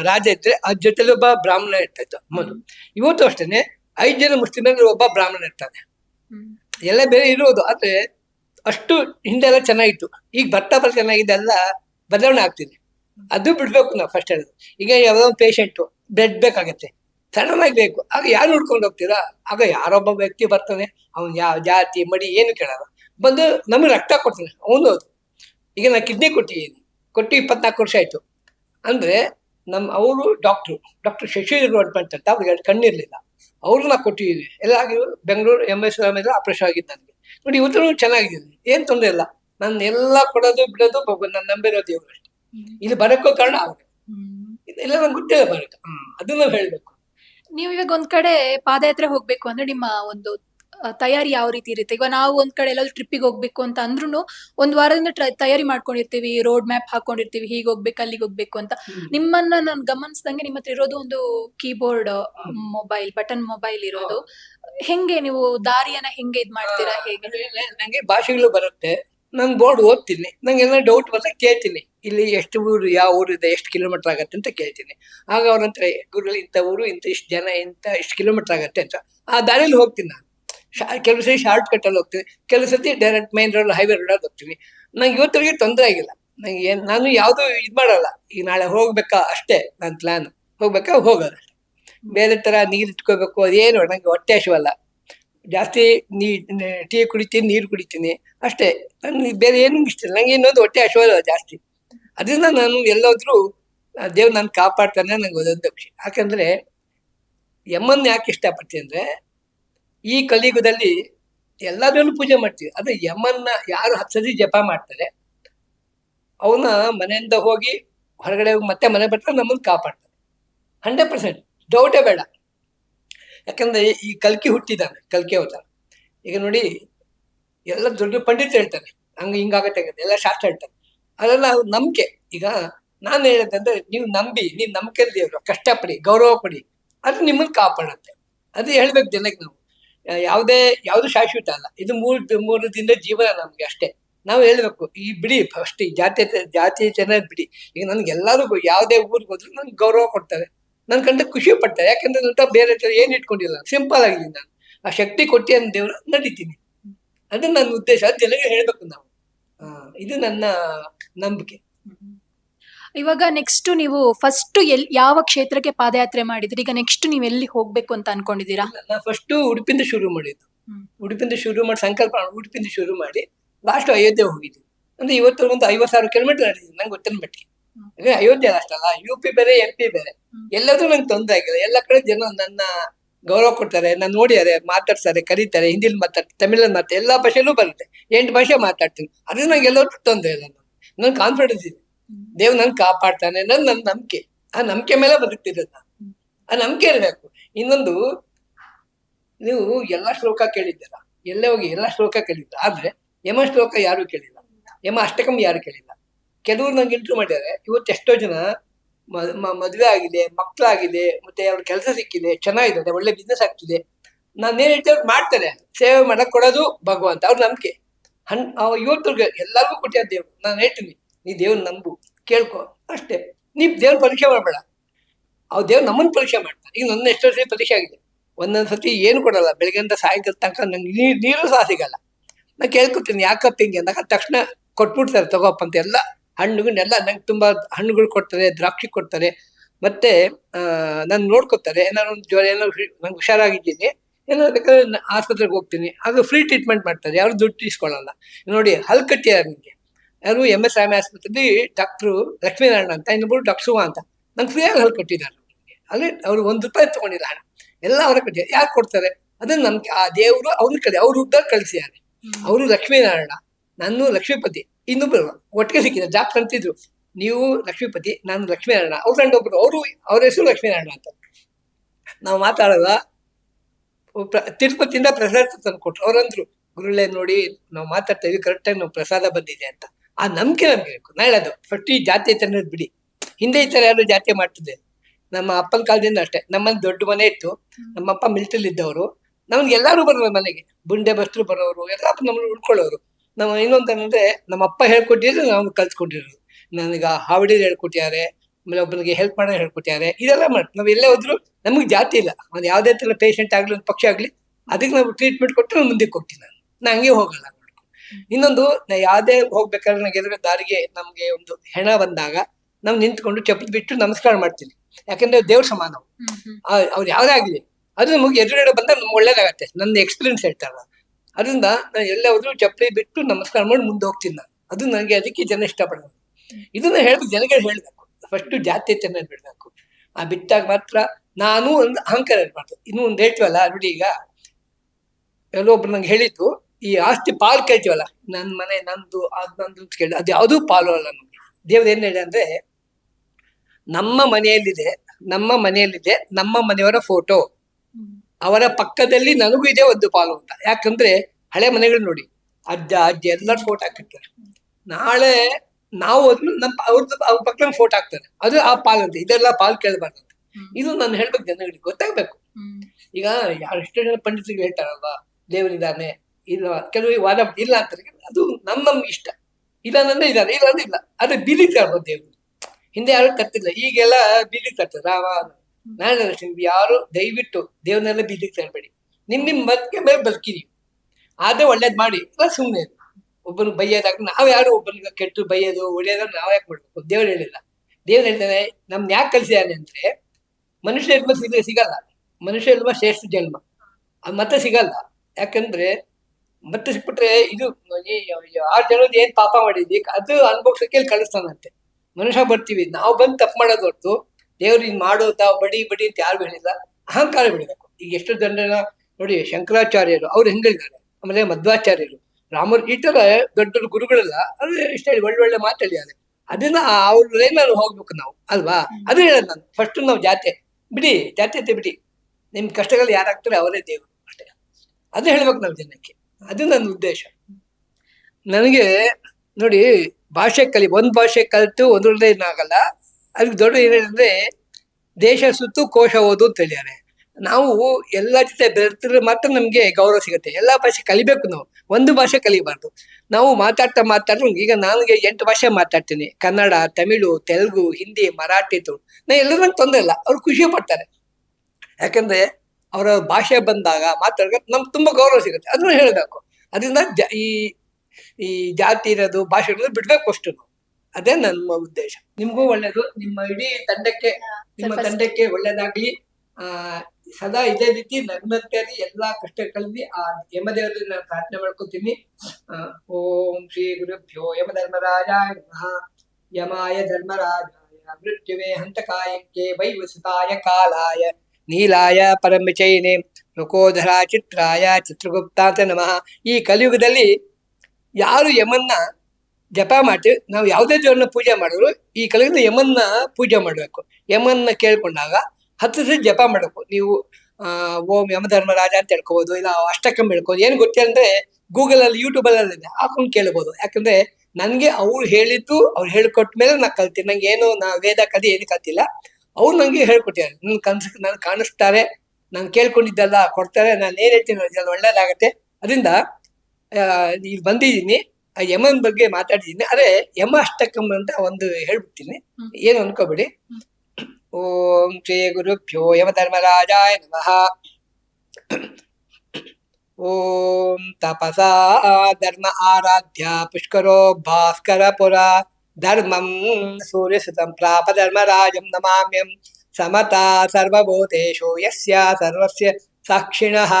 ರಾಜ ಇದ್ರೆ ಅದ್ರ ಜೊತೆಲಿ ಒಬ್ಬ ಬ್ರಾಹ್ಮಣ ಇರ್ತಾ ಇತ್ತು ಮೊದಲು ಇವತ್ತು ಅಷ್ಟೇನೆ ಐದು ಜನ ಮುಸ್ಲಿಮರಲ್ಲಿ ಒಬ್ಬ ಬ್ರಾಹ್ಮಣ ಇರ್ತಾನೆ. ಎಲ್ಲ ಬೇರೆ ಇರೋದು ಆದ್ರೆ ಅಷ್ಟು ಹಿಂದೆಲ್ಲ ಚೆನ್ನಾಗಿತ್ತು. ಈಗ ಬರ್ತಾ ಬರ್ತಾ ಚೆನ್ನಾಗಿದೆ ಎಲ್ಲ ಬದಲಾವಣೆ ಆಗ್ತಿದೆ. ಅದು ಬಿಡ್ಬೇಕು ನಾವು ಫಸ್ಟ್ ಹೇಳೋದು. ಈಗ ಯಾವುದೋ ಒಂದು ಪೇಷಂಟು ಬೆಡ್ ಬೇಕಾಗತ್ತೆ. ಸಡನ್ ಆಗಿ ಬೇಕು ಆಗ ಯಾರು ನೋಡ್ಕೊಂಡು ಹೋಗ್ತೀರಾ? ಆಗ ಯಾರೊಬ್ಬ ವ್ಯಕ್ತಿ ಬರ್ತಾನೆ ಅವನು ಯಾವ ಜಾತಿ ಮಡಿ ಏನು ಕೇಳಲ್ಲ. ಬಂದು ನಮಗೆ ರಕ್ತ ಕೊಡ್ತಾನೆ ಅವನು ಅದು. ಈಗ ನಾನು ಕಿಡ್ನಿ ಕೊಟ್ಟಿದ್ದೀನಿ. ಕೊಟ್ಟು ಇಪ್ಪತ್ನಾಲ್ಕು ವರ್ಷ ಆಯ್ತು. ಅಂದ್ರೆ ನಮ್ಮ ಅವರು ಡಾಕ್ಟ್ರು ಡಾಕ್ಟರ್ ಶಶಿ ಅಂತ ಅಂತ ಅವ್ರಿಗೆ ಎರಡು ಕಣ್ಣಿರ್ಲಿಲ್ಲ. ಅವ್ರನ್ನ ಕೊಟ್ಟಿದ್ದೀನಿ. ಎಲ್ಲ ಆಗಿದ್ರು ಬೆಂಗಳೂರು ಎಂ ಎಸ್ ಎಲ್ಲ ಆಪರೇಷನ್ ಆಗಿದ್ದು ನನಗೆ. ನೋಡಿ ಇವತ್ತು ಚೆನ್ನಾಗಿದ್ದೀನಿ ಏನು ತೊಂದರೆ ಇಲ್ಲ. ನಾನು ಎಲ್ಲ ಕೊಡೋದು ಬಿಡೋದು ನಾನು ನಂಬಿರೋ ದೇವರಷ್ಟೇ ಇಲ್ಲಿ ಬರೋಕ್ಕೋ ಕಾರಣ ಅವ್ರಿಗೆ ಇಲ್ಲ ನಂಗೆ ಗೊತ್ತಿಲ್ಲ ಬರೋದು ಅದನ್ನ ಹೇಳ್ಬೇಕು. ನೀವು ಇವಾಗ ಒಂದ್ ಕಡೆ ಪಾದಯಾತ್ರೆ ಹೋಗ್ಬೇಕು ಅಂದ್ರೆ ನಿಮ್ಮ ಒಂದು ಆ, ತಯಾರಿ ಯಾವ ರೀತಿ ಇರುತ್ತೆ? ಈಗ ನಾವು ಒಂದ್ ಕಡೆ ಎಲ್ಲಾದ್ರೂ ಟ್ರಿಪ್ಪಿಗೆ ಹೋಗ್ಬೇಕು ಅಂತ ಅಂದ್ರೂ ಒಂದ್ ವಾರದಿಂದ ತಯಾರಿ ಮಾಡ್ಕೊಂಡಿರ್ತೀವಿ ರೋಡ್ ಮ್ಯಾಪ್ ಹಾಕೊಂಡಿರ್ತೀವಿ ಹೀಗ್ ಹೋಗ್ಬೇಕು ಅಲ್ಲಿಗೆ ಹೋಗ್ಬೇಕು ಅಂತ. ನಿಮ್ಮನ್ನ ನಾನು ಗಮನಿಸ್ದಂಗೆ ನಿಮ್ಮ ಹತ್ರ ಇರೋದು ಒಂದು ಕೀಬೋರ್ಡ್ ಮೊಬೈಲ್ ಬಟನ್ ಮೊಬೈಲ್ ಇರೋದು. ಹೆಂಗೆ ನೀವು ದಾರಿಯನ್ನ ಹೆಂಗೆ ಇದ್ ಮಾಡ್ತೀರಾ ಹೇಗೆ? ನಂಗೆ ಭಾಷೆಗಳು ಬರುತ್ತೆ. ನಾನು ಬೋರ್ಡ್ ಓದ್ತೀನಿ. ನಂಗೆ ಡೌಟ್ ಬಂದ್ರೆ ಕೇಳ್ತೀನಿ. ಇಲ್ಲಿ ಎಷ್ಟು ಊರು, ಯಾವ ಊರು ಇದೆ, ಎಷ್ಟು ಕಿಲೋಮೀಟರ್ ಆಗತ್ತೆ ಅಂತ ಕೇಳ್ತೀನಿ. ಆಗ ಅವ್ರಂತ ಗುರುಗಳು, ಇಂಥ ಊರು, ಇಂಥ ಇಷ್ಟು ಜನ, ಇಂಥ ಇಷ್ಟು ಕಿಲೋಮೀಟರ್ ಆಗತ್ತೆ ಅಂತ. ಆ ದಾರಿಯಲ್ಲಿ ಹೋಗ್ತೀನಿ ನಾನು. ಶಾ, ಕೆಲವು ಸರಿ ಶಾರ್ಟ್ ಕಟ್ಟಲ್ಲಿ ಹೋಗ್ತೀನಿ. ಕೆಲವು ಸರ್ತಿ ಡೈರೆಕ್ಟ್ ಮೈನ್ ರೋಡ್ ಹೈವೇ ರೋಡಲ್ಲಿ ಹೋಗ್ತೀನಿ. ನಂಗೆ ಇವತ್ತಿಗೆ ತೊಂದರೆ ಆಗಿಲ್ಲ. ನಂಗೆ ಏನು, ನಾನು ಯಾವುದು ಇದು ಮಾಡಲ್ಲ. ಈಗ ನಾಳೆ ಹೋಗ್ಬೇಕಾ? ಅಷ್ಟೇ ನನ್ನ ಪ್ಲ್ಯಾನ್ ಹೋಗ್ಬೇಕಾ? ಹೋಗೋದು ಬೇರೆ ಥರ ನೀರು ಇಟ್ಕೋಬೇಕು ಅದೇನು ನಂಗೆ ಹೊಟ್ಟೆ ಹಸಿವಲ್ಲ. ಜಾಸ್ತಿ ನೀ ಟೀ ಕುಡಿತೀನಿ, ನೀರು ಕುಡಿತೀನಿ. ಅಷ್ಟೇ. ನನಗೆ ಬೇರೆ ಏನು ಇಷ್ಟ ನಂಗೆ ಇನ್ನೊಂದು ಹೊಟ್ಟೆ ಹಸಿವಲ್ಲ ಜಾಸ್ತಿ? ಅದರಿಂದ ನಾನು ಎಲ್ಲೋದ್ರೂ ದೇವ್ ನಾನು ಕಾಪಾಡ್ತಾನೆ ನಂಗೆ ಒಂದೊಂದು ಖುಷಿ ಯಾಕಂದ್ರೆ ಯಮ್ಮನ್ ಯಾಕೆ ಇಷ್ಟಪಡ್ತೀನಿ ಅಂದ್ರೆ, ಈ ಕಲಿಯುಗದಲ್ಲಿ ಎಲ್ಲದರಲ್ಲೂ ಪೂಜೆ ಮಾಡ್ತೀವಿ. ಅದು ಯಮನ್ನ ಯಾರು ಹತ್ತು ಸತಿ ಜಪ ಮಾಡ್ತಾರೆ, ಅವನ ಮನೆಯಿಂದ ಹೋಗಿ ಹೊರಗಡೆ ಹೋಗಿ ಮತ್ತೆ ಮನೆ ಬರ್ತಾರೆ ನಮ್ಮನ್ನು ಕಾಪಾಡ್ತಾರೆ. Hundred percent. ಡೌಟೇ ಬೇಡ. ಯಾಕಂದ್ರೆ ಈ ಕಲ್ಕಿ ಹುಟ್ಟಿದ್ದಾನೆ, ಕಲ್ಕಿ ಅವತಾರ. ಈಗ ನೋಡಿ, ಎಲ್ಲ ದೊಡ್ಡ ಪಂಡಿತರು ಹೇಳ್ತಾರೆ, ಹಂಗ ಹಿಂಗಾಗತ್ತೆ ಎಲ್ಲ ಶಾಸ್ತ್ರ ಹೇಳ್ತಾರೆ. ಅದೆಲ್ಲ ನಂಬಿಕೆ. ಈಗ ನಾನು ಹೇಳೋದಂದ್ರೆ ನೀವು ನಂಬಿ ನೀವು ನಂಬಿಕೆ ದೇವರು ಕಷ್ಟಪಡಿ, ಗೌರವ ಪಡಿ. ಅದು ನಿಮ್ಮನ್ನು ಕಾಪಾಡುತ್ತೆ. ಅದು ಹೇಳ್ಬೇಕು ಜನಕ್ಕೆ ನಾವು. ಯಾವುದೇ, ಯಾವುದು ಶಾಶ್ವತ ಅಲ್ಲ. ಇದು ಮೂರು ಮೂರು ದಿನದ ಜೀವನ ನಮ್ಗೆ ಅಷ್ಟೇ. ನಾವು ಹೇಳ್ಬೇಕು, ಈ ಬಿಡಿ ಫಸ್ಟ್ ಈ ಜಾತಿ ಜಾತಿ ಜನ ಬಿಡಿ. ಈಗ ನನ್ಗೆ ಎಲ್ಲರೂ ಯಾವುದೇ ಊರಿಗೆ ಹೋದ್ರು ನನ್ಗೆ ಗೌರವ ಕೊಡ್ತಾರೆ. ನನ್ ಕಂಡ ಖುಷಿ ಪಡ್ತಾರೆ. ಯಾಕಂದ್ರೆ ನಂತರ ಬೇರೆ ಥರ ಏನು ಇಟ್ಕೊಂಡಿಲ್ಲ. ಸಿಂಪಲ್ ಆಗಿದ್ದೀನಿ ನಾನು. ಆ ಶಕ್ತಿ ಕೊಟ್ಟಿ ಅಂತ ದೇವ್ರ ನಡೀತೀನಿ. ಅದು ನನ್ನ ಉದ್ದೇಶ. ಜನಗೆ ಹೇಳ್ಬೇಕು ನಾವು. ಇದು ನನ್ನ ನಂಬಿಕೆ. ಇವಾಗ ನೆಕ್ಸ್ಟ್ ನೀವು ಫಸ್ಟ್ ಎಲ್ ಯಾವ ಕ್ಷೇತ್ರಕ್ಕೆ ಪಾದಯಾತ್ರೆ ಮಾಡಿದ್ರಿ? ಈಗ ನೆಕ್ಸ್ಟ್ ನೀವು ಎಲ್ಲಿ ಹೋಗ್ಬೇಕು ಅಂತ ಅನ್ಕೊಂಡಿದ್ದೀರಾ? ನಾನು ಫಸ್ಟ್ ಉಡುಪಿಂದ ಶುರು ಮಾಡಿದ್ದು. ಉಡುಪಿಂದ ಶುರು ಮಾಡಿ ಸಂಕಲ್ಪ ಉಡುಪಿಂದ ಶುರು ಮಾಡಿ ಲಾಸ್ಟ್ ಅಯೋಧ್ಯೆ ಹೋಗಿದ್ವಿ ಅಂದ್ರೆ ಇವತ್ತು ಒಂದು ಐವತ್ತು ಸಾವಿರ ಕಿಲೋಮೀಟರ್ ನಡೆದಿದೆ ನಂಗೆ ಗೊತ್ತಿನ ಮಟ್ಟಿಗೆ. ಅಯೋಧ್ಯೆ ಅಷ್ಟಲ್ಲ ಯು ಪಿ ಬೇರೆ ಎಂ ಪಿ ಬೇರೆ. ಎಲ್ಲದೂ ನಂಗೆ ತೊಂದರೆ ಆಗಿಲ್ಲ. ಎಲ್ಲ ಕಡೆ ಜನ ನನ್ನ ಗೌರವ ಕೊಡ್ತಾರೆ ನಾನು ನೋಡಿದ್ದಾರೆ ಮಾತಾಡ್ತಾರೆ ಕರೀತಾರೆ, ಹಿಂದಿಲಿ ಮಾತಾಡ್ತಾರೆ ತಮಿಳಲ್ಲಿ ಮಾತಾಡ್ತಾರೆ ಎಲ್ಲ ಭಾಷೆಯಲ್ಲೂ ಬರುತ್ತೆ. ಎಂಟು ಭಾಷೆ ಮಾತಾಡ್ತೀನಿ. ಅದು ನಂಗೆ ಎಲ್ಲರೂ ತೊಂದರೆ ಇಲ್ಲ ನನ್ ಕಾನ್ಫಿಡೆನ್ಸ್ ಇದೆ. ದೇವ್ ನನ್ ಕಾಪಾಡ್ತಾನೆ ನನ್ನ ನನ್ನ ನಂಬಿಕೆ. ಆ ನಂಬಿಕೆ ಮೇಲೆ ಬದುಕ್ತಿರೋದು ನಾನು. ಆ ನಂಬಿಕೆ ಇರಬೇಕು. ಇನ್ನೊಂದು, ನೀವು ಎಲ್ಲ ಶ್ಲೋಕ ಕೇಳಿದ್ದೀರ. ಎಲ್ಲೇ ಹೋಗಿ ಎಲ್ಲ ಶ್ಲೋಕ ಕೇಳಿದ್ರ ಆದ್ರೆ, ಯಮ ಶ್ಲೋಕ ಯಾರು ಕೇಳಿಲ್ಲ. ಯಮ ಅಷ್ಟಕಂ ಯಾರು ಕೇಳಿಲ್ಲ. ಕೆಲವ್ರು ನಂಗೆ ಇಂಟ್ರೂ ಮಾಡ್ಯಾರೆ ಇವತ್ತು ಎಷ್ಟೋ ಜನ ಮದ್ವೆ ಆಗಿದೆ ಮಕ್ಕಳಾಗಿದೆ ಮತ್ತೆ ಅವ್ರ ಕೆಲಸ ಸಿಕ್ಕಿದೆ ಚೆನ್ನಾಗಿದೆ ಒಳ್ಳೆ ಬಿಸ್ನೆಸ್ ಆಗ್ತಿದೆ. ನಾನೇನ್ ಹೇಳ್ತೇವೆ ಮಾಡ್ತಾರೆ, ಸೇವೆ ಮಾಡಕ್ ಕೊಡೋದು ಭಗವಂತ, ಅವ್ರ ನಂಬಿಕೆ. ಹಣ್ ಅವ ಇವತ್ತಿಗೆ ಎಲ್ಲರಿಗೂ ಕೊಟ್ಟಿದ್ದ ದೇವ್ರು, ನಾನು ಹೇಳ್ತೀನಿ, ನೀ ದೇವ್ರ ನಂಬು, ಕೇಳ್ಕೊ, ಅಷ್ಟೇ. ನೀವು ದೇವ್ರ ಪರೀಕ್ಷೆ ಮಾಡಬೇಡ. ಅವ್ ದೇವ್ರು ನಮ್ಮನ್ನು ಪರೀಕ್ಷೆ ಮಾಡ್ತಾರೆ. ಈಗ ನನ್ನ ಎಷ್ಟೋ ಸರಿ ಪರೀಕ್ಷೆ ಆಗಿದೆ. ಒಂದೊಂದು ಸತಿ ಏನು ಕೊಡಲ್ಲ ಬೆಳಗ್ಗೆಯಿಂದ ಸಾಯಂಕಾಲ ತನಕ ನಂಗೆ ನೀರು ನೀರು ಸಹ ಸಿಗಲ್ಲ. ನಾ ಕೇಳ್ಕೊತೀನಿ, ಯಾಕಪ್ಪ ಹಿಂಗೆ ಅಂದಾಗ ತಕ್ಷಣ ಕೊಟ್ಬಿಡ್ತಾರೆ, ತಗೋಪ್ಪ ಅಂತ ಎಲ್ಲ ಹಣ್ಣುಗಳನ್ನೆಲ್ಲ ನಂಗೆ ತುಂಬ ಹಣ್ಣುಗಳು ಕೊಡ್ತಾರೆ ದ್ರಾಕ್ಷಿ ಕೊಡ್ತಾರೆ. ಮತ್ತೆ ನಾನು ನೋಡ್ಕೊತಾರೆ. ಏನಾದ್ರು ಒಂದು ಜ್ವರ ಏನೋ ನಂಗೆ ಹುಷಾರಾಗಿದ್ದೀನಿ. ಏನಾದ್ರು ಬೇಕಾದ್ರೆ ಆಸ್ಪತ್ರೆಗೆ ಹೋಗ್ತೀನಿ. ಅದು ಫ್ರೀ ಟ್ರೀಟ್ಮೆಂಟ್ ಮಾಡ್ತಾರೆ. ಯಾರು ದುಡ್ಡು ಇಸ್ಕೊಳ್ಳಲ್ಲ ನೋಡಿ ಹಲ್ ಕಟ್ಟಿಯಾರ ನನಗೆ ಯಾರು ಎಂ ಎಸ್ ರಾಮ ಆಸ್ಪತ್ರೆಯಲ್ಲಿ ಡಾಕ್ಟ್ರು ಲಕ್ಷ್ಮೀನಾರಾಯಣ ಅಂತ ಇನ್ನೊಬ್ರು ಡಾಕ್ಟರ್ ಅಂತ. ನಂಗೆ ಫ್ರೀಯಾಗಿ ಹಲ್ ಕಟ್ಟಿದ್ದಾರೆ ಅಲ್ಲಿ ಅವ್ರು ಒಂದು ರೂಪಾಯಿ ತಗೊಂಡಿಲ್ಲ ಹಣ. ಎಲ್ಲ ಅವರ ಕಟ್ಟಿ ಯಾರು ಕೊಡ್ತಾರೆ? ಅದನ್ನ ನಮ್ಗೆ ಆ ದೇವರು ಅವ್ರ ಕಡೆ ಅವ್ರ ಉದ್ದಾರ ಕಳಿಸಿದ್ದಾರೆ ಅವರು ಲಕ್ಷ್ಮೀನಾರಾಯಣ ನಾನು ಲಕ್ಷ್ಮೀಪತಿ. ಇನ್ನೊಬ್ರು ಒಟ್ಟಿಗೆ ಸಿಕ್ಕಿದ್ರು ಜಾಬ್ ಕಲ್ತಿದ್ರು ನೀವು ಲಕ್ಷ್ಮೀಪತಿ, ನಾನು ಲಕ್ಷ್ಮೀನಾರಾಯಣ. ಅವ್ರ ಫ್ರೆಂಡ್ ಒಬ್ರು, ಅವರು, ಅವ್ರ ಹೆಸರು ಲಕ್ಷ್ಮೀನಾರಾಯಣ ಅಂತ. ನಾವು ಪ್ರ- ತಿರುಪತಿಯಿಂದ ಪ್ರಸಾದ ತಂದು ಕೊಟ್ರು. ಅವ್ರಂದ್ರು ಗುರುಳೆ ನೋಡಿ, ನಾವು ಮಾತಾಡ್ತಾ ಇದ್ವಿ ಕರೆಕ್ಟಾಗಿ ನಾವು ಪ್ರಸಾದ ಬಂದಿದೆ ಅಂತ. ಆ ನಂಬಿಕೆ ನಮ್ಗೆ ಬೇಕು. ನಾ ಹೇಳೋದು ಫಸ್ಟ್ ಈ ಜಾತಿ ಅನ್ನೋದು ಬಿಡಿ. ಹಿಂದೆ ಈ ಥರ ಯಾರು ಜಾತಿ ಮಾಡ್ತಿದ್ದೆ. ನಮ್ಮ ಅಪ್ಪನ ಕಾಲದಿಂದ ಅಷ್ಟೇ. ನಮ್ಮಲ್ಲಿ ದೊಡ್ಡ ಮನೆ ಇತ್ತು. ನಮ್ಮಪ್ಪ ಮಿಲ್ಟಲ್ಲಿ ಇದ್ದವರು ನಮ್ಗೆ ಎಲ್ಲರೂ ಬರೋರು ಮನೆಗೆ. ಬುಂಡೆ ಬಸ್ತರು ಬರೋರು ಎಲ್ಲ ನಮ್ಮನ್ನು ಉಳ್ಕೊಳ್ಳೋರು. ನಮ್ಮ ಇನ್ನೊಂದು ಏನಂದ್ರೆ ನಮ್ಮ ಅಪ್ಪ ಹೇಳ್ಕೊಟ್ಟಿದ್ರೆ ನಾವು ಕಲ್ತ್ಕೊಂಡಿರೋದು. ನನಗೆ ಹಾವಡಿ ಹೇಳ್ಕೊಟ್ಟಿದ್ದಾರೆ ಆಮೇಲೆ ಒಬ್ಬನಿಗೆ ಹೆಲ್ಪ್ ಮಾಡೋದು ಹೇಳ್ಕೊಟ್ಟಿದ್ದಾರೆ. ಇದೆಲ್ಲ ಮಾಡಿ ನಾವು ಎಲ್ಲೇ ಹೋದ್ರು ನಮಗೆ ಜಾತಿ ಇಲ್ಲ. ಅವ್ನು ಯಾವುದೇ ತರ ಪೇಷಂಟ್ ಆಗಲಿ ಒಂದು ಪಕ್ಷ ಆಗಲಿ ಅದಕ್ಕೆ ನಾವು ಟ್ರೀಟ್ಮೆಂಟ್ ಕೊಟ್ಟು ನಾನು ಮುಂದಕ್ಕೆ ಹೋಗ್ತೀನಿ ನಾನು. ನಾ ಹಂಗೆ ಹೋಗಲ್ಲ ಇನ್ನೊಂದು ನಾ ಯಾವುದೇ ಹೋಗ್ಬೇಕಾದ್ರೆ ನನಗೆ ಎದುರು ದಾರಿಗೆ ನಮಗೆ ಒಂದು ಹೆಣ ಬಂದಾಗ ನಾವು ನಿಂತ್ಕೊಂಡು ಚಪ್ಪಲಿ ಬಿಟ್ಟು ನಮಸ್ಕಾರ ಮಾಡ್ತೀನಿ ಯಾಕಂದ್ರೆ ದೇವ್ರ ಸಮಾನ ಅವ್ರು. ಯಾವುದೇ ಆಗಲಿ ಯಾವ್ದೇ ಆಗ್ಲಿ ಅದು ನಮಗೆ ಎದುರುಗಡೆ ಬಂದಾಗ ನಮ್ಗೆ ಒಳ್ಳೇದಾಗತ್ತೆ. ನನ್ನ ಎಕ್ಸ್ಪೀರಿಯನ್ಸ್ ಹೇಳ್ತಾರ ಅದರಿಂದ ನಾನು ಎಲ್ಲ ಹೋದ್ರು ಚಪ್ಪಲಿ ಬಿಟ್ಟು ನಮಸ್ಕಾರ ಮಾಡಿ ಮುಂದೆ ಹೋಗ್ತೀನಿ ನಾನು. ಅದು ನನಗೆ ಅದಕ್ಕೆ ಜನ ಇಷ್ಟಪಡೋದು. ಇದನ್ನ ಹೇಳ್ಬೇಕು ಜನಗಳು ಹೇಳಬೇಕು. ಫಸ್ಟ್ ಜಾತ್ಯತೆಯನ್ನು ಬಿಡಬೇಕು. ಆ ಬಿಟ್ಟಾಗ ಮಾತ್ರ ನಾನು ಒಂದು ಅಹಂಕಾರ ಇರಬಾರ್ದು. ಇನ್ನೂ ಒಂದು ಹೇಳ್ತೀವಲ್ಲ ನೋಡಿ ಈಗ. ಎಲ್ಲೋ ಒಬ್ರು ನಂಗೆ ಹೇಳಿದ್ದು, ಈ ಆಸ್ತಿ ಪಾಲು ಕೇಳ್ತೀವಲ್ಲ? ನನ್ನ ಮನೆ ನಂದು, ಅದು ನಂದು ಕೇಳಿ ಅದು ಯಾವುದೂ ಪಾಲು ಅಲ್ಲ ನಮಗೆ. ದೇವ್ರು ಏನು ಹೇಳಿ ಅಂದರೆ, ನಮ್ಮ ಮನೆಯಲ್ಲಿದೆ ನಮ್ಮ ಮನೆಯಲ್ಲಿದೆ, ನಮ್ಮ ಮನೆಯವರ ಫೋಟೋ ಅವರ ಪಕ್ಕದಲ್ಲಿ ನನಗೂ ಇದೆ ಒಂದು ಪಾಲು ಅಂತ. ಯಾಕಂದ್ರೆ ಹಳೆ ಮನೆಗಳು ನೋಡಿ ಅಜ್ಜ ಅಜ್ಜಿ ಎಲ್ಲರೂ ಫೋಟೋ ಹಾಕಿರ್ತಾರೆ. ನಾಳೆ ನಾವು ಅದ್ರ ನಮ್ಮ ಅವ್ರದ್ದು ಅವ್ರ ಪಕ್ಕ ಫೋಟೋ ಹಾಕ್ತಾರೆ. ಅದು ಆ ಪಾಲು ಅಂತ ಇದೆಲ್ಲ ಪಾಲು ಕೇಳಬಾರ್ದು ಅಂತ. ಇದು ನಾನು ಹೇಳ್ಬೇಕು ಜನಗಳಿಗೆ ಗೊತ್ತಾಗ್ಬೇಕು. ಈಗ ಯಾರು ಎಷ್ಟೋ ಜನ ಪಂಡಿತರಿಗೆ ಹೇಳ್ತಾರಲ್ವಾ ದೇವರಿದ್ದಾನೆ ಇಲ್ಲ ಕೆಲವು ವಾದ ಇಲ್ಲ ಅಂತಾರೆ ಅದು ನಮ್ಮ ನಮ್ಗೆ ಇಷ್ಟ. ಇಲ್ಲ ಅಂದ್ರೆ ಇದ್ದಾನೆ ಇಲ್ಲ ಅಂದ್ರೆ ಇಲ್ಲ. ಆದ್ರೆ ಬೀಲಿ ತರ್ಬೋದು ದೇವರು. ಹಿಂದೆ ಯಾರು ತರ್ತಿಲ್ಲ ಈಗೆಲ್ಲ ಬೀಲಿ ತರ್ತಾರೆ ರಾಮ ನಾನು ಹೇಳ್ತೀನಿ, ಯಾರು ದಯವಿಟ್ಟು ದೇವನೆಲ್ಲ ಬೀದಿಗೆ ತರಬೇಡಿ ನಿಮ್ ನಿಮ್ ಬದುಕೆ ಮೇಲೆ ಬದುಕಿರಿ. ಆದ್ರೆ ಒಳ್ಳೇದ್ ಮಾಡಿ. ಇಲ್ಲ ಸುಮ್ಮನೆ ಒಬ್ಬನು ಬೈಯೋದಾಗ ನಾವ್ ಯಾರು ಒಬ್ಬನಿಗೆ ಕೆಟ್ಟು ಬೈಯೋದು ಒಳ್ಳೆಯದ ನಾವ್ ಯಾಕೆ ಮಾಡ್ಬೇಕು? ದೇವ್ರು ಹೇಳಿಲ್ಲ. ದೇವ್ರು ಹೇಳ್ತಾನೆ ನಮ್ನ ಯಾಕೆ ಕಲ್ಸಿದಾನೆ ಅಂದ್ರೆ ಮನುಷ್ಯ ಜನ್ಮ ಸಿಗ ಸಿಗಲ್ಲ. ಮನುಷ್ಯ ಜನ್ಮ ಶ್ರೇಷ್ಠ ಜನ್ಮ. ಅದು ಮತ್ತೆ ಸಿಗಲ್ಲ. ಯಾಕಂದ್ರೆ ಮತ್ತೆ ಸಿಕ್ಬಿಟ್ರೆ ಇದು ಆರು ಜನದ ಏನ್ ಪಾಪ ಮಾಡಿದ್ವಿ ಅದು ಅನ್ಭೋಗ್ಸಕ್ಕೆ ಇಲ್ಲಿ ಕಳಿಸ್ತಾನಂತೆ. ಮನುಷ್ಯ ಬರ್ತೀವಿ. ನಾವು ಬಂದು ತಪ್ಪು ಮಾಡೋದು ಹೊರತು ದೇವ್ರು ಮಾಡೋ ಮಾಡು ತಾವು ಬಡಿ ಬಡಿ ಅಂತ ಯಾರು ಹೇಳಿಲ್ಲ. ಅಹಂಕಾರ ಬಿಡಬೇಕು. ಈಗ ಎಷ್ಟು ಜನರನ್ನ ನೋಡಿ ಶಂಕರಾಚಾರ್ಯರು ಅವ್ರು ಹೆಂಗಿದ್ದಾರೆ? ಆಮೇಲೆ ಮಧ್ವಾಚಾರ್ಯರು. ರಾಮರು ಈ ತರ ದೊಡ್ಡ ದೊಡ್ಡ ಗುರುಗಳೆಲ್ಲ ಅದು ಇಷ್ಟ ಹೇಳಿ ಒಳ್ಳೆ ಒಳ್ಳೆ ಮಾತು ಹೇಳಿದ್ದಾರೆ ಅದನ್ನ ಅವ್ರ ಲೈನಲ್ಲಿ ಹೋಗ್ಬೇಕು ನಾವು ಅಲ್ವಾ? ಅದು ಹೇಳೋದು ನಾನು. ಫಸ್ಟ್ ನಾವು ಜಾತೆ. ಬಿಡಿ ಜಾತ್ಯತೆ ಬಿಡಿ. ನಿಮ್ ಕಷ್ಟಗಳು ಯಾರಾಗ್ತಾರೆ ಅವರೇ ದೇವರು ಅಷ್ಟೇ. ಅದು ಹೇಳ್ಬೇಕು ನಾವು ಜನಕ್ಕೆ. ಅದು ನನ್ನ ಉದ್ದೇಶ. ನನಗೆ ನೋಡಿ ಭಾಷೆ ಕಲಿ ಒಂದ್ ಭಾಷೆ ಕಲಿತು ಒಂದೊಂದೇ ಏನಾಗಲ್ಲ ಅದಕ್ಕೆ ದೊಡ್ಡ ಏನಂದ್ರೆ ದೇಶ ಸುತ್ತು ಕೋಶ ಓದು ಅಂತ ಹೇಳ್ಯಾರೆ. ನಾವು ಎಲ್ಲ ಜೊತೆ ಬೆರೆತಿದ್ರೆ ಮಾತ್ರ ನಮಗೆ ಗೌರವ ಸಿಗುತ್ತೆ. ಎಲ್ಲ ಭಾಷೆ ಕಲಿಬೇಕು ನಾವು. ಒಂದು ಭಾಷೆ ಕಲಿಬಾರ್ದು. ನಾವು ಮಾತಾಡ್ತಾ ಮಾತಾಡ್ರು ಈಗ ನನಗೆ ಎಂಟು ಭಾಷೆ ಮಾತಾಡ್ತೀನಿ. ಕನ್ನಡ, ತಮಿಳು, ತೆಲುಗು, ಹಿಂದಿ, ಮರಾಠಿ, ತುಳು. ನಾ ಎಲ್ಲರೂ ನಂಗೆ ತೊಂದರೆ ಇಲ್ಲ. ಅವ್ರು ಖುಷಿ ಪಡ್ತಾರೆ. ಯಾಕಂದ್ರೆ, ಅವರ ಭಾಷೆ ಬಂದಾಗ ಮಾತಾಡೋಕೆ ನಮ್ಗೆ ತುಂಬಾ ಗೌರವ ಸಿಗುತ್ತೆ. ಅದನ್ನ ಹೇಳಬೇಕು. ಅದರಿಂದ ಈ ಈ ಜಾತಿ ಇರೋದು, ಭಾಷೆ ಇರೋದು ಬಿಡ್ಬೇಕು ಅಷ್ಟು ಅದೇ ನಮ್ಮ ಉದ್ದೇಶ. ನಿಮ್ಗೂ ಒಳ್ಳೇದು. ನಿಮ್ಮ ಇಡೀ ತಂಡಕ್ಕೆ ನಿಮ್ಮ ತಂಡಕ್ಕೆ ಒಳ್ಳೇದಾಗ್ಲಿ. ಆ ಸದಾ ಇದೇ ರೀತಿ ನಗ್ನಂತೆಯಲ್ಲಿ ಎಲ್ಲಾ ಕಷ್ಟಗಳಲ್ಲಿ ಆ ಯಮದೇವರಲ್ಲಿ ನಾನು ಪ್ರಾರ್ಥನೆ ಮಾಡ್ಕೊತೀನಿ. ಓಂ ಶ್ರೀ ಗುರುಭ್ಯೋ ಯಮ ಧರ್ಮರಾಜ ಯಮಾಯ ಧರ್ಮರಾಜಾಯ ಮೃತ್ಯುವೇ ಹಂತಕಾಯಕ್ಕೆ ವೈವಸುತಾಯ ಕಾಲಾಯ ನೀಲಾಯ ಪರಮಚೈನೆ ಲೋಕೋಧರ ಚಿತ್ರಾಯ ಚಿತ್ರಗುಪ್ತಾಂತ ನಮಃ. ಈ ಕಲಿಯುಗದಲ್ಲಿ ಯಾರು ಯಮನ್ನ ಜಪ ಮಾಡ್ತೀವಿ. ನಾವು ಯಾವುದೇ ದೇವ್ರನ್ನ ಪೂಜೆ ಮಾಡಿದ್ರು ಈ ಕಲಿಯುಗದ ಯಮನ್ನ ಪೂಜೆ ಮಾಡಬೇಕು. ಯಮನ್ನ ಕೇಳ್ಕೊಂಡಾಗ ಹತ್ತು ಸರಿ ಜಪ ಮಾಡಬೇಕು. ನೀವು ಓಂ ಓಂ ಯಮಧರ್ಮರಾಜ ಅಂತ ಹೇಳ್ಕೋಬಹುದು ಇಲ್ಲ ಅಷ್ಟಕಂ ಹೇಳ್ಕೋದು ಏನು ಗೊತ್ತಿಲ್ಲ ಅಂದ್ರೆ ಗೂಗಲ್ ಅಲ್ಲಿ ಯೂಟ್ಯೂಬ್ ಅಲ್ಲಿ ಇದೆ. ಹಾಕೊಂಡು ಕೇಳ್ಬೋದು. ಯಾಕಂದ್ರೆ ನನಗೆ ಅವ್ರು ಹೇಳಿದ್ದು ಅವ್ರು ಹೇಳ್ಕೊಟ್ಟ ಮೇಲೆ ನಾ ಕಲ್ತೀನಿ. ನಂಗೆ ಏನು, ನಾ ವೇದ ಕದಿ ಏನು ಕಲ್ತಿಲ್ಲ. ಅವ್ರು ನಂಗೆ ಹೇಳ್ಕೊಟ್ಟಿದ್ದಾರೆ. ನನ್ನ ಕನ್ಸ್, ನನ್ ಕಾಣಿಸ್ತಾರೆ. ನಾನು ಕೇಳ್ಕೊಂಡಿದ್ದೆಲ್ಲ ಕೊಡ್ತಾರೆ. ನಾನು ಏನ್ ಹೇಳ್ತೀನಿ ಒಳ್ಳೇದಾಗತ್ತೆ. ಅದರಿಂದ ಇಲ್ಲಿ ಬಂದಿದ್ದೀನಿ. ಆ ಯಮನ್ ಬಗ್ಗೆ ಮಾತಾಡಿದ್ದೀನಿ. ಅದೇ ಯಮ ಅಷ್ಟಕಂ ಅಂತ ಒಂದು ಹೇಳ್ಬಿಡ್ತೀನಿ. ಏನು ಅನ್ಕೋಬೇಡಿ. ಓಂ ಶ್ರೀ ಗುರುಭ್ಯೋ ಯಮ ಧರ್ಮರಾಜಾಯ ನಮಃ. ಓಂ ತಪಸಾ ಧರ್ಮ ಆರಾಧ್ಯ ಪುಷ್ಕರೋ ಭಾಸ್ಕರ ಪುರ. ಧರ್ಮಂ ಸೂರ್ಯಸುತಂ ಪ್ರಾಪ ಧರ್ಮರಾಜಂ ನಮಾಮ್ಯಂ. ಸಮತಾ ಸರ್ವಭೂತೇಶು ಯಸ್ಯ ಸರ್ವಸ್ಯ ಸಾಕ್ಷಿಣಃ.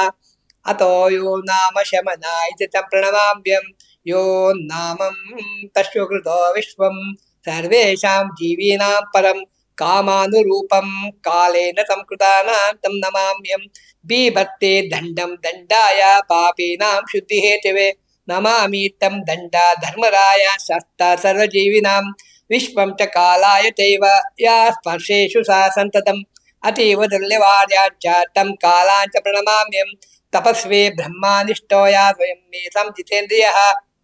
ಅತೋ ಯೋ ನಾಮ ಶಮನ ಇತಿ तं ಪ್ರಣಮಾಮ್ಯಂ. यो नामं तस्य कृतो विश्वं सर्वेषां जीवीनां परं कामानुरूपं कालेन संकृतानां तं नमाम्यं बीभत्ते दण्डं दण्डाय पापीनां शुद्धिहेतवे नमामि तं दण्डा धर्मराय शस्ता सर्वजीविनां विश्वं च कालाय चैव या स्पर्शेषु सा सन्ततम् अतीव दुर्ल्यवार्याच्च तं कालाञ्च प्रणमाम्यं तपस्वे ब्रह्मानिष्ठो या स्वयं मे संजितेन्द्रियः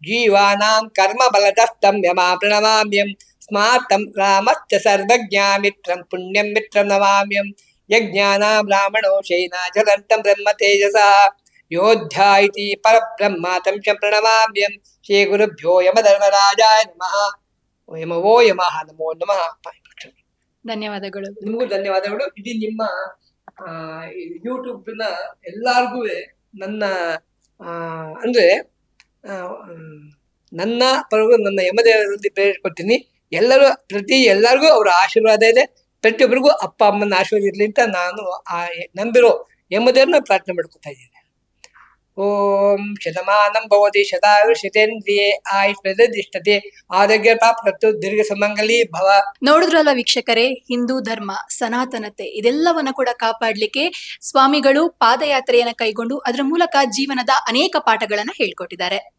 ಜೀವಾನಾಂ ಕರ್ಮ ಬಲದಸ್ತಂ ಯಮಾ ಪ್ರಣಮಾಮ್ಯಂ ಸ್ಮಾರ್ತಂ ರಾಮಶ್ಚ ಸರ್ವಜ್ಞಾಮಿತ್ರಂ ಪುಣ್ಯಂ ಮಿತ್ರಂ ನಮಾಮ್ಯಂ ಯಜ್ಞಾನಾಂ ಬ್ರಾಹ್ಮಣೋ ಶೈನ ಜ್ವಲಂತಂ ಬ್ರಹ್ಮ ತೇಜಸಃ ಯೋಧ್ಯ ಇತಿ ಪರಬ್ರಹ್ಮ तं च ಪ್ರಣಮಾಮ್ಯಂ ಶ್ರೀ ಗುರುಭ್ಯೋ ಯಮಧರ್ಮರಾಜಾಯ ನಮಃ ಯಮವೋ ಯಮಃ ನಮೋ ನಮಃ ಧನ್ಯವಾದಗಳು. ನಿಮಗೂ ಧನ್ಯವಾದಗಳು. ಇದು ನಿಮ್ಮ ಆ ಯೂಟ್ಯೂಬ್ನ ಎಲ್ಲಾರ್ಗೂ ನನ್ನ ಆ ಅಂದ್ರೆ ಆ, ಮ್, ನನ್ನ ಪರವಾಗಿ ನನ್ನ ಯಮದೇವರಲ್ಲಿ ಪ್ರೇರಿಸ್ಕೊಡ್ತೀನಿ ಎಲ್ಲರೂ, ಪ್ರತಿ ಎಲ್ಲರಿಗೂ ಅವರ ಆಶೀರ್ವಾದ ಇದೆ. ಪ್ರತಿಯೊಬ್ಬರಿಗೂ ಅಪ್ಪ, ಅಮ್ಮನ ಆಶೀರ್ವಾದ ಇರಲಿ ಅಂತ ನಾನು ಆ, ನಂಬಿರೋ ಯಮದೇವ್ರನ್ನ ಪ್ರಾರ್ಥನೆ ಮಾಡ್ಕೊತಾ ಇದ್ದೀನಿ. ಓಂ ಶತಮಾನಂ ಭವತಿ ಶತಾಯು ಶತೇಂದ್ರಿಯೇ ಆಯುಷ್ ಪ್ರತಿಷ್ಠತೆ, ಆರೋಗ್ಯ ಪ್ರಾಪ್ತು ದೀರ್ಘ ಸಮಂಗಲಿ ಭವ. ನೋಡಿದ್ರಲ್ಲ ವೀಕ್ಷಕರೇ, ಹಿಂದೂ ಧರ್ಮ, ಸನಾತನತೆ, ಇದೆಲ್ಲವನ್ನ ಕೂಡ ಕಾಪಾಡ್ಲಿಕ್ಕೆ ಸ್ವಾಮಿಗಳು ಪಾದಯಾತ್ರೆಯನ್ನ ಕೈಗೊಂಡು ಅದರ ಮೂಲಕ ಜೀವನದ ಅನೇಕ ಪಾಠಗಳನ್ನ ಹೇಳ್ಕೊಟ್ಟಿದ್ದಾರೆ.